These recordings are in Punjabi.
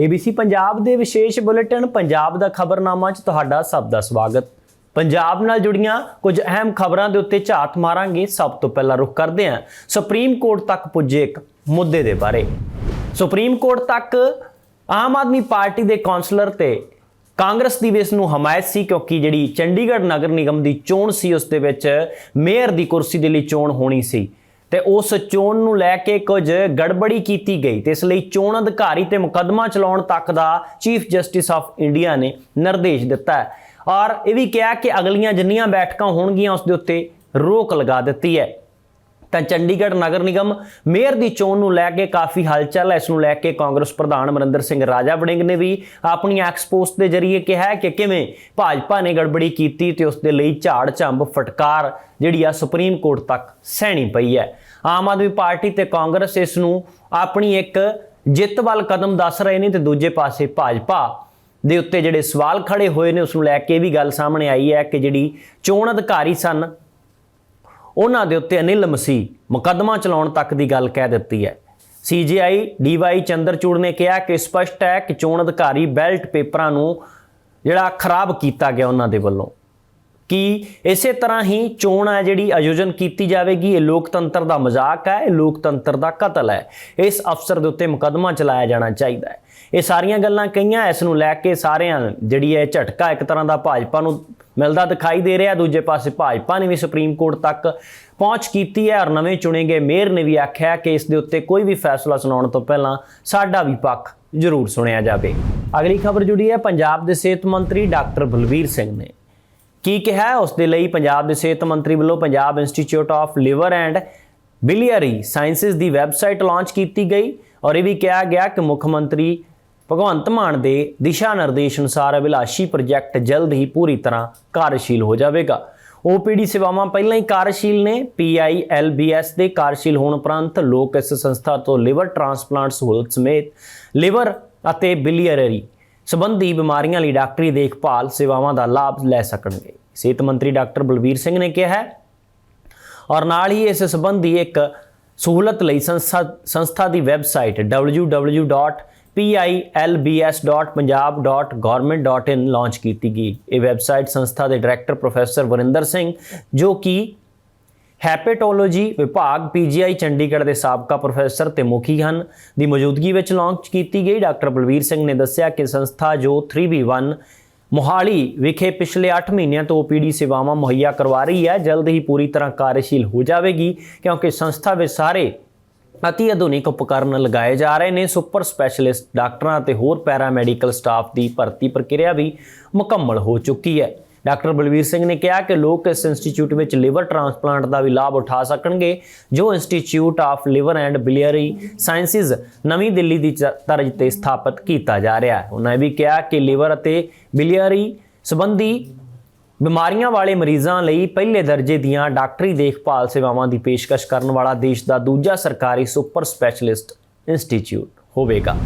ABC ਪੰਜਾਬ ਦੇ ਵਿਸ਼ੇਸ਼ ਬੁਲੇਟਿਨ, ਪੰਜਾਬ ਦਾ ਖਬਰਨਾਮਾ 'ਚ ਤੁਹਾਡਾ ਸਭ ਦਾ ਸਵਾਗਤ। ਪੰਜਾਬ ਨਾਲ ਜੁੜੀਆਂ ਕੁਝ ਅਹਿਮ ਖਬਰਾਂ ਦੇ ਉੱਤੇ ਝਾਤ ਮਾਰਾਂਗੇ। ਸਭ ਤੋਂ ਪਹਿਲਾਂ ਰੁਖ ਕਰਦੇ ਹਾਂ। ਸੁਪਰੀਮ ਕੋਰਟ ਤੱਕ ਪੁੱਜੇ ਇੱਕ ਮੁੱਦੇ ਦੇ ਬਾਰੇ। ਸੁਪਰੀਮ ਕੋਰਟ ਤੱਕ ਆਮ ਆਦਮੀ ਪਾਰਟੀ ਦੇ ਕਾਉਂਸਲਰ ਤੇ ਕਾਂਗਰਸ ਦੀ ਵੀ ਇਸ ਨੂੰ ਹਮਾਇਤ ਸੀ ਕਿਉਂਕਿ ਜਿਹੜੀ ਚੰਡੀਗੜ੍ਹ ਨਗਰ ਨਿਗਮ ਦੀ ਚੋਣ ਸੀ, ਉਸ ਦੇ ਵਿੱਚ ਮੇਅਰ ਦੀ ਕੁਰਸੀ ਦੇ ਲਈ ਚੋਣ ਹੋਣੀ ਸੀ। ਤੇ ਉਸ ਚੋਣ ਨੂੰ ਲੈ ਕੇ ਕੁਝ ਗੜਬੜੀ ਕੀਤੀ ਗਈ ਤੇ ਇਸ ਲਈ ਚੋਣ ਅਧਿਕਾਰੀ ਤੇ ਮੁਕੱਦਮਾ ਚਲਾਉਣ ਤੱਕ ਦਾ ਚੀਫ ਜਸਟਿਸ ਆਫ ਇੰਡੀਆ ਨੇ ਨਿਰਦੇਸ਼ ਦਿੱਤਾ ਹੈ। ਔਰ ਇਹ ਵੀ ਕਿਹਾ ਕਿ ਅਗਲੀਆਂ ਜਿੰਨੀਆਂ ਬੈਠਕਾਂ ਹੋਣਗੀਆਂ ਉਸ ਦੇ ਉੱਤੇ ਰੋਕ ਲਗਾ ਦਿੱਤੀ ਹੈ। ਤਾਂ ਚੰਡੀਗੜ੍ਹ ਨਗਰ ਨਿਗਮ ਮੇਅਰ ਦੀ ਚੋਣ ਨੂੰ ਲੈ ਕੇ ਕਾਫੀ ਹਲਚਲ ਹੈ। ਇਸ ਨੂੰ ਲੈ ਕੇ ਕਾਂਗਰਸ ਪ੍ਰਧਾਨ ਅਮਰਿੰਦਰ ਸਿੰਘ ਰਾਜਾ ਵੜਿੰਗ ਨੇ ਵੀ ਆਪਣੀ ਐਕਸਪੋਸਟ ਦੇ ਜ਼ਰੀਏ ਕਿਹਾ ਕਿ ਕਿਵੇਂ ਭਾਜਪਾ ਨੇ ਗੜਬੜੀ ਕੀਤੀ ਤੇ ਉਸ ਦੇ ਲਈ ਝਾੜ ਝੰਬ ਫਟਕਾਰ ਜਿਹੜੀ ਆ ਸੁਪਰੀਮ ਕੋਰਟ ਤੱਕ ਸਹਿਣੀ ਪਈ ਹੈ। ਆਮ ਆਦਮੀ ਪਾਰਟੀ ਤੇ ਕਾਂਗਰਸ ਇਸ ਨੂੰ ਆਪਣੀ ਇੱਕ ਜਿੱਤ ਵੱਲ ਕਦਮ ਦੱਸ ਰਹੇ ਨੇ ਤੇ ਦੂਜੇ ਪਾਸੇ ਭਾਜਪਾ ਦੇ ਉੱਤੇ ਜਿਹੜੇ ਸਵਾਲ ਖੜੇ ਹੋਏ ਨੇ ਉਸ ਨੂੰ ਲੈ ਕੇ ਇਹ ਵੀ ਗੱਲ ਸਾਹਮਣੇ ਆਈ ਹੈ ਕਿ ਜਿਹੜੀ ਚੋਣ ਅਧਿਕਾਰੀ ਸਨ, ਉਹਨਾਂ ਦੇ ਉੱਤੇ ਅਨਿਲ ਮਸੀਹ ਮੁਕੱਦਮਾ ਚਲਾਉਣ ਤੱਕ ਦੀ ਗੱਲ ਕਹਿ ਦਿੱਤੀ ਹੈ। ਸੀਜੀਆਈ ਡੀਵਾਈ ਚੰਦਰਚੂੜ ਨੇ ਕਿਹਾ ਕਿ ਸਪਸ਼ਟ ਹੈ ਕਿ ਚੋਣ ਅਧਿਕਾਰੀ ਬੈਲਟ ਪੇਪਰਾਂ ਨੂੰ ਜਿਹੜਾ ਖਰਾਬ ਕੀਤਾ ਗਿਆ ਉਹਨਾਂ ਦੇ ਵੱਲੋਂ। ਕਿ ਇਸੇ ਤਰ੍ਹਾਂ ਹੀ ਚੋਣ ਹੈ ਜਿਹੜੀ ਆਯੋਜਨ ਕੀਤੀ ਜਾਵੇਗੀ, ਇਹ ਲੋਕਤੰਤਰ ਦਾ ਮਜ਼ਾਕ ਹੈ, ਇਹ ਲੋਕਤੰਤਰ ਦਾ ਕਤਲ ਹੈ। ਇਸ ਅਫਸਰ ਦੇ ਉੱਤੇ ਮੁਕੱਦਮਾ ਚਲਾਇਆ ਜਾਣਾ ਚਾਹੀਦਾ ਹੈ। ਇਹ ਸਾਰੀਆਂ ਗੱਲਾਂ ਕਹੀਆਂ, ਇਸ ਨੂੰ ਲੈ ਕੇ ਸਾਰਿਆਂ ਜਿਹੜੀ ਹੈ ਝਟਕਾ ਇੱਕ ਤਰ੍ਹਾਂ ਦਾ ਭਾਜਪਾ ਨੂੰ ਮਿਲਦਾ ਦਿਖਾਈ ਦੇ ਰਿਹਾ। ਦੂਜੇ ਪਾਸੇ ਭਾਜਪਾ ਨੇ ਵੀ ਸੁਪਰੀਮ ਕੋਰਟ ਤੱਕ ਪਹੁੰਚ ਕੀਤੀ ਹੈ ਔਰ ਨਵੇਂ ਚੁਣੇ ਗਏ ਮੇਅਰ ਨੇ ਵੀ ਆਖਿਆ ਕਿ ਇਸ ਦੇ ਉੱਤੇ ਕੋਈ ਵੀ ਫੈਸਲਾ ਸੁਣਾਉਣ ਤੋਂ ਪਹਿਲਾਂ ਸਾਡਾ ਵੀ ਪੱਖ ਜ਼ਰੂਰ ਸੁਣਿਆ ਜਾਵੇ। ਅਗਲੀ ਖਬਰ ਜੁੜੀ ਹੈ ਪੰਜਾਬ ਦੇ ਸਿਹਤ ਮੰਤਰੀ ਡਾਕਟਰ ਬਲਵੀਰ ਸਿੰਘ ਨੇ। ਕੀ ਕਿਹਾ? ਉਸ ਦੇ ਲਈ ਪੰਜਾਬ ਦੇ ਸਿਹਤ ਮੰਤਰੀ ਵੱਲੋਂ Punjab institute of liver and biliary sciences the website launch ਕੀਤੀ ਗਈ ਔਰ ਇਹ ਵੀ ਕਿਹਾ ਗਿਆ ਕਿ ਮੁੱਖ ਮੰਤਰੀ ਭਗਵੰਤ ਮਾਨ ਦੇ ਦਿਸ਼ਾ ਨਿਰਦੇਸ਼ ਅਨੁਸਾਰ ਅਭਿਲਾਸ਼ੀ ਪ੍ਰੋਜੈਕਟ ਜਲਦ ਹੀ ਪੂਰੀ ਤਰ੍ਹਾਂ ਕਾਰਜਸ਼ੀਲ ਹੋ ਜਾਵੇਗਾ। ਓਪੀਡੀ ਸੇਵਾਵਾਂ ਪਹਿਲਾਂ ਹੀ ਕਾਰਜਸ਼ੀਲ ਨੇ। ਪੀਆਈਐਲਬੀਐਸ ਦੇ ਕਾਰਜਸ਼ੀਲ ਹੋਣ ਉਪਰੰਤ ਲੋਕ ਇਸ ਸੰਸਥਾ ਤੋਂ ਲਿਵਰ ਟ੍ਰਾਂਸਪਲਾਂਟ ਸਹੂਲਤ ਸਮੇਤ ਲਿਵਰ ਅਤੇ ਬਿਲੀਅਰੀ ਸੰਬੰਧੀ ਬਿਮਾਰੀਆਂ ਲਈ ਡਾਕਟਰੀ ਦੇਖਭਾਲ ਸੇਵਾਵਾਂ ਦਾ ਲਾਭ ਲੈ ਸਕਣਗੇ। ਸਿਹਤ ਮੰਤਰੀ ਡਾਕਟਰ ਬਲਬੀਰ ਸਿੰਘ ਨੇ ਕਿਹਾ ਹੈ, ਔਰ ਨਾਲ ਹੀ ਇਸ ਸੰਬੰਧੀ ਇੱਕ ਸਹੂਲਤ ਲਈ ਸੰਸਥਾ ਸੰਸਥਾ ਦੀ ਵੈਬਸਾਈਟ www.pilbs.punjab.government.in ਲਾਂਚ ਕੀਤੀ ਗਈ। ਇਹ ਵੈਬਸਾਈਟ ਸੰਸਥਾ ਦੇ ਡਾਇਰੈਕਟਰ ਪ੍ਰੋਫੈਸਰ ਵਰਿੰਦਰ ਸਿੰਘ, ਜੋ ਕਿ ਹੈਪੇਟੋਲੋਜੀ ਵਿਭਾਗ ਪੀਜੀਆਈ ਚੰਡੀਗੜ੍ਹ ਦੇ ਸਾਬਕਾ ਪ੍ਰੋਫੈਸਰ ਤੇ ਮੁਖੀ ਹਨ। ਦੀ ਮੌਜੂਦਗੀ ਵਿੱਚ ਲਾਂਚ ਕੀਤੀ ਗਈ। ਡਾਕਟਰ ਬਲਵੀਰ ਸਿੰਘ ਨੇ ਦੱਸਿਆ ਕਿ ਸੰਸਥਾ ਜੋ 3B1 ਮੋਹਾਲੀ ਵਿਖੇ ਪਿਛਲੇ 8 ਮਹੀਨਿਆਂ ਤੋਂ OPD ਸੇਵਾਵਾਂ ਮੁਹੱਈਆ ਕਰਵਾ ਰਹੀ ਹੈ। ਜਲਦ ਹੀ ਪੂਰੀ ਤਰ੍ਹਾਂ ਕਾਰਜਸ਼ੀਲ ਹੋ ਜਾਵੇਗੀ, ਕਿਉਂਕਿ ਸੰਸਥਾ ਵਿੱਚ ਸਾਰੇ ਅਤੀ ਆਧੁਨਿਕ ਉਪਕਰਨ ਲਗਾਏ ਜਾ ਰਹੇ ਨੇ। ਸੁਪਰ ਸਪੈਸ਼ਲਿਸਟ ਡਾਕਟਰਾਂ ਅਤੇ ਹੋਰ ਪੈਰਾਮੈਡੀਕਲ ਸਟਾਫ ਦੀ ਭਰਤੀ ਪ੍ਰਕਿਰਿਆ ਵੀ ਮੁਕੰਮਲ ਹੋ ਚੁੱਕੀ ਹੈ। ਡਾਕਟਰ ਬਲਵੀਰ ਸਿੰਘ ਨੇ ਕਿਹਾ ਕਿ ਲੋਕ ਇਸ ਇੰਸਟੀਚਿਊਟ ਵਿੱਚ ਲਿਵਰ ਟ੍ਰਾਂਸਪਲਾਂਟ ਦਾ ਵੀ ਲਾਭ ਉਠਾ ਸਕਣਗੇ, ਜੋ institute of liver and biliary sciences ਨਵੀਂ ਦਿੱਲੀ ਦੀ ਚ- ਤਰਜ਼ ਤੇ ਸਥਾਪਿਤ ਕੀਤਾ ਜਾ ਰਿਹਾ ਹੈ। ਉਹਨਾਂ ਇਹ ਵੀ ਕਿਹਾ ਕਿ ਲਿਵਰ ਅਤੇ ਬਿਲੀਅਰੀ ਸੰਬੰਧੀ ਬਿਮਾਰੀਆਂ ਵਾਲੇ ਮਰੀਜ਼ਾਂ ਲਈ ਪਹਿਲੇ ਦਰਜੇ ਦੀਆਂ ਡਾਕਟਰੀ ਦੇਖਭਾਲ ਸੇਵਾਵਾਂ ਦੀ ਪੇਸ਼ਕਸ਼ ਕਰਨ ਵਾਲਾ ਦੇਸ਼ ਦਾ ਦੂਜਾ ਸਰਕਾਰੀ ਸੁਪਰ ਸਪੈਸ਼ਲਿਸਟ ਇੰਸਟੀਚਿਊਟ ਹੋਵੇਗਾ।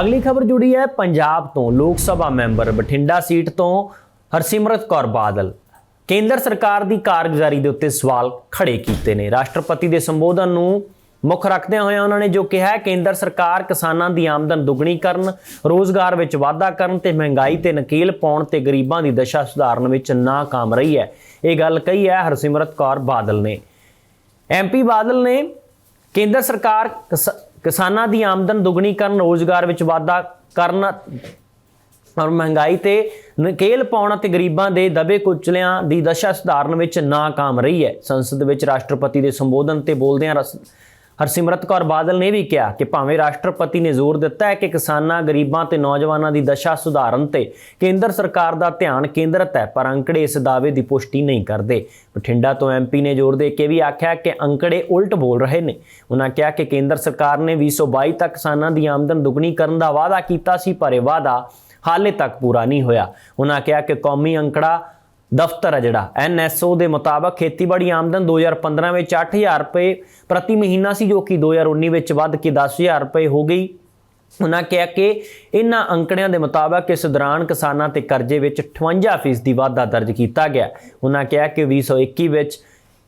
ਅਗਲੀ ਖਬਰ ਜੁੜੀ ਹੈ ਪੰਜਾਬ ਤੋਂ। ਲੋਕ ਸਭਾ ਮੈਂਬਰ ਬਠਿੰਡਾ ਸੀਟ ਤੋਂ ਹਰਸਿਮਰਤ ਕੌਰ ਬਾਦਲ। ਕੇਂਦਰ ਸਰਕਾਰ ਦੀ ਕਾਰਗੁਜ਼ਾਰੀ ਦੇ ਉੱਤੇ ਸਵਾਲ ਖੜੇ ਕੀਤੇ ਨੇ। ਰਾਸ਼ਟਰਪਤੀ ਦੇ ਸੰਬੋਧਨ ਨੂੰ ਮੁੱਖ ਰੱਖਦਿਆਂ ਹੋਇਆਂ ਉਹਨਾਂ ਨੇ ਜੋ ਕਿਹਾ ਕੇਂਦਰ ਸਰਕਾਰ ਕਿਸਾਨਾਂ ਦੀ ਆਮਦਨ ਦੁੱਗਣੀ ਕਰਨ, ਰੋਜ਼ਗਾਰ ਵਿੱਚ ਵਾਧਾ ਕਰਨ ਤੇ ਮਹਿੰਗਾਈ ਤੇ ਨਕੇਲ ਪਾਉਣ ਤੇ ਗਰੀਬਾਂ ਦੀ ਦਸ਼ਾ ਸੁਧਾਰਨ ਵਿੱਚ ਨਾਕਾਮ ਰਹੀ ਹੈ। ਇਹ ਗੱਲ ਕਹੀ ਹੈ ਹਰਸਿਮਰਤ ਕੌਰ ਬਾਦਲ ਨੇ। ਐਮਪੀ ਬਾਦਲ ਨੇ ਕੇਂਦਰ ਸਰਕਾਰ ਕਿਸ- ਕਿਸਾਨਾਂ ਦੀ ਆਮਦਨ ਦੁੱਗਣੀ ਕਰਨ, ਰੋਜ਼ਗਾਰ ਵਿੱਚ ਵਾਧਾ ਕਰਨ ਔਰ ਮਹਿੰਗਾਈ ਤੇ ਨਕੇਲ ਪਾਉਣ ਅਤੇ ਗਰੀਬਾਂ ਦੇ ਦਬੇ ਕੁਚਲਿਆਂ ਦੀ ਦਸ਼ਾ ਸੁਧਾਰਨ ਵਿੱਚ ਨਾਕਾਮ ਰਹੀ ਹੈ। ਸੰਸਦ ਵਿੱਚ ਰਾਸ਼ਟਰਪਤੀ ਦੇ ਸੰਬੋਧਨ ਤੇ ਬੋਲਦਿਆਂ ਰਸ- ਹਰਸਿਮਰਤ ਕੌਰ ਬਾਦਲ ਨੇ ਵੀ ਕਿਹਾ ਕਿ ਭਾਵੇਂ ਰਾਸ਼ਟਰਪਤੀ ਨੇ ਜ਼ੋਰ ਦਿੱਤਾ ਹੈ ਕਿ ਕਿਸਾਨਾਂ, ਗਰੀਬਾਂ ਤੇ ਨੌਜਵਾਨਾਂ ਦੀ ਦਸ਼ਾ ਸੁਧਾਰਨ ਤੇ ਕੇਂਦਰ ਸਰਕਾਰ ਦਾ ਧਿਆਨ ਕੇਂਦਰਿਤ ਹੈ, ਪਰ ਅੰਕੜੇ ਇਸ ਦਾਅਵੇ ਦੀ ਪੁਸ਼ਟੀ ਨਹੀਂ ਕਰਦੇ। ਬਠਿੰਡਾ ਤੋਂ ਐਮਪੀ ਨੇ ਜ਼ੋਰ ਦੇ ਕੇ ਵੀ ਆਖਿਆ ਕਿ ਅੰਕੜੇ ਉਲਟ ਬੋਲ ਰਹੇ ਨੇ। ਉਹਨਾਂ ਕਿਹਾ ਕਿ ਕੇਂਦਰ ਸਰਕਾਰ ਨੇ 2022 ਤੱਕ ਕਿਸਾਨਾਂ ਦੀ ਆਮਦਨ ਦੁੱਗਣੀ ਕਰਨ ਦਾ ਵਾਅਦਾ ਕੀਤਾ ਸੀ, ਪਰ ਇਹ ਵਾਅਦਾ ਹਾਲੇ ਤੱਕ ਪੂਰਾ ਨਹੀਂ ਹੋਇਆ। ਉਹਨਾਂ ਕਿਹਾ ਕਿ ਕੌਮੀ ਅੰਕੜਾ ਦਫ਼ਤਰ ਹੈ ਜਿਹੜਾ, ਐਨਐਸਓ ਦੇ ਮੁਤਾਬਕ ਖੇਤੀਬਾੜੀ ਆਮਦਨ 2015 ਵਿੱਚ 8000 ਰੁਪਏ ਪ੍ਰਤੀ ਮਹੀਨਾ ਸੀ, ਜੋ ਕਿ 2019 ਵਿੱਚ ਵੱਧ ਕੇ 10000 ਰੁਪਏ ਹੋ ਗਈ। ਉਹਨਾਂ ਕਿਹਾ ਕਿ ਇਹਨਾਂ ਅੰਕੜਿਆਂ ਦੇ ਮੁਤਾਬਕ ਇਸ ਦੌਰਾਨ ਕਿਸਾਨਾਂ ਤੇ ਕਰਜ਼ੇ ਵਿੱਚ 58% ਦੀ ਵਾਧਾ ਦਰਜ ਕੀਤਾ ਗਿਆ। ਉਹਨਾਂ ਕਿਹਾ ਕਿ 2021 ਵਿੱਚ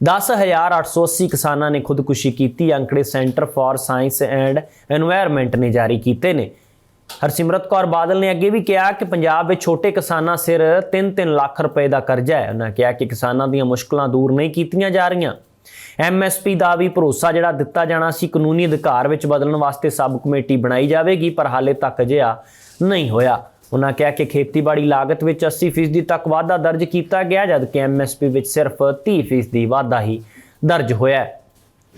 10880 ਕਿਸਾਨਾਂ ਨੇ ਖੁਦਕੁਸ਼ੀ ਕੀਤੀ। ਅੰਕੜੇ centre for science and environment ਨੇ ਜਾਰੀ ਕੀਤੇ ਨੇ। ਹਰਸਿਮਰਤ ਕੌਰ ਬਾਦਲ ਨੇ ਅੱਗੇ ਵੀ ਕਿਹਾ ਕਿ ਪੰਜਾਬ ਵਿੱਚ ਛੋਟੇ ਕਿਸਾਨਾਂ ਸਿਰ 3-3 ਲੱਖ ਰੁਪਏ ਦਾ ਕਰਜ਼ਾ ਹੈ। ਉਹਨਾਂ ਕਿਹਾ ਕਿ ਕਿਸਾਨਾਂ ਦੀਆਂ ਮੁਸ਼ਕਲਾਂ ਦੂਰ ਨਹੀਂ ਕੀਤੀਆਂ ਜਾ ਰਹੀਆਂ। ਐਮਐਸਪੀ ਦਾ ਵੀ ਭਰੋਸਾ ਜਿਹੜਾ ਦਿੱਤਾ ਜਾਣਾ ਸੀ, ਕਾਨੂੰਨੀ ਅਧਿਕਾਰ ਵਿੱਚ ਬਦਲਣ ਵਾਸਤੇ ਸਬ ਕਮੇਟੀ ਬਣਾਈ ਜਾਵੇਗੀ, ਪਰ ਹਾਲੇ ਤੱਕ ਅਜਿਹਾ ਨਹੀਂ ਹੋਇਆ। ਉਹਨਾਂ ਕਿਹਾ ਕਿ ਖੇਤੀਬਾੜੀ ਲਾਗਤ ਵਿੱਚ 80% ਤੱਕ ਵਾਧਾ ਦਰਜ ਕੀਤਾ ਗਿਆ, ਜਦਕਿ ਐਮਐਸਪੀ ਵਿੱਚ ਸਿਰਫ 30% ਵਾਧਾ ਹੀ ਦਰਜ ਹੋਇਆ ਹੈ।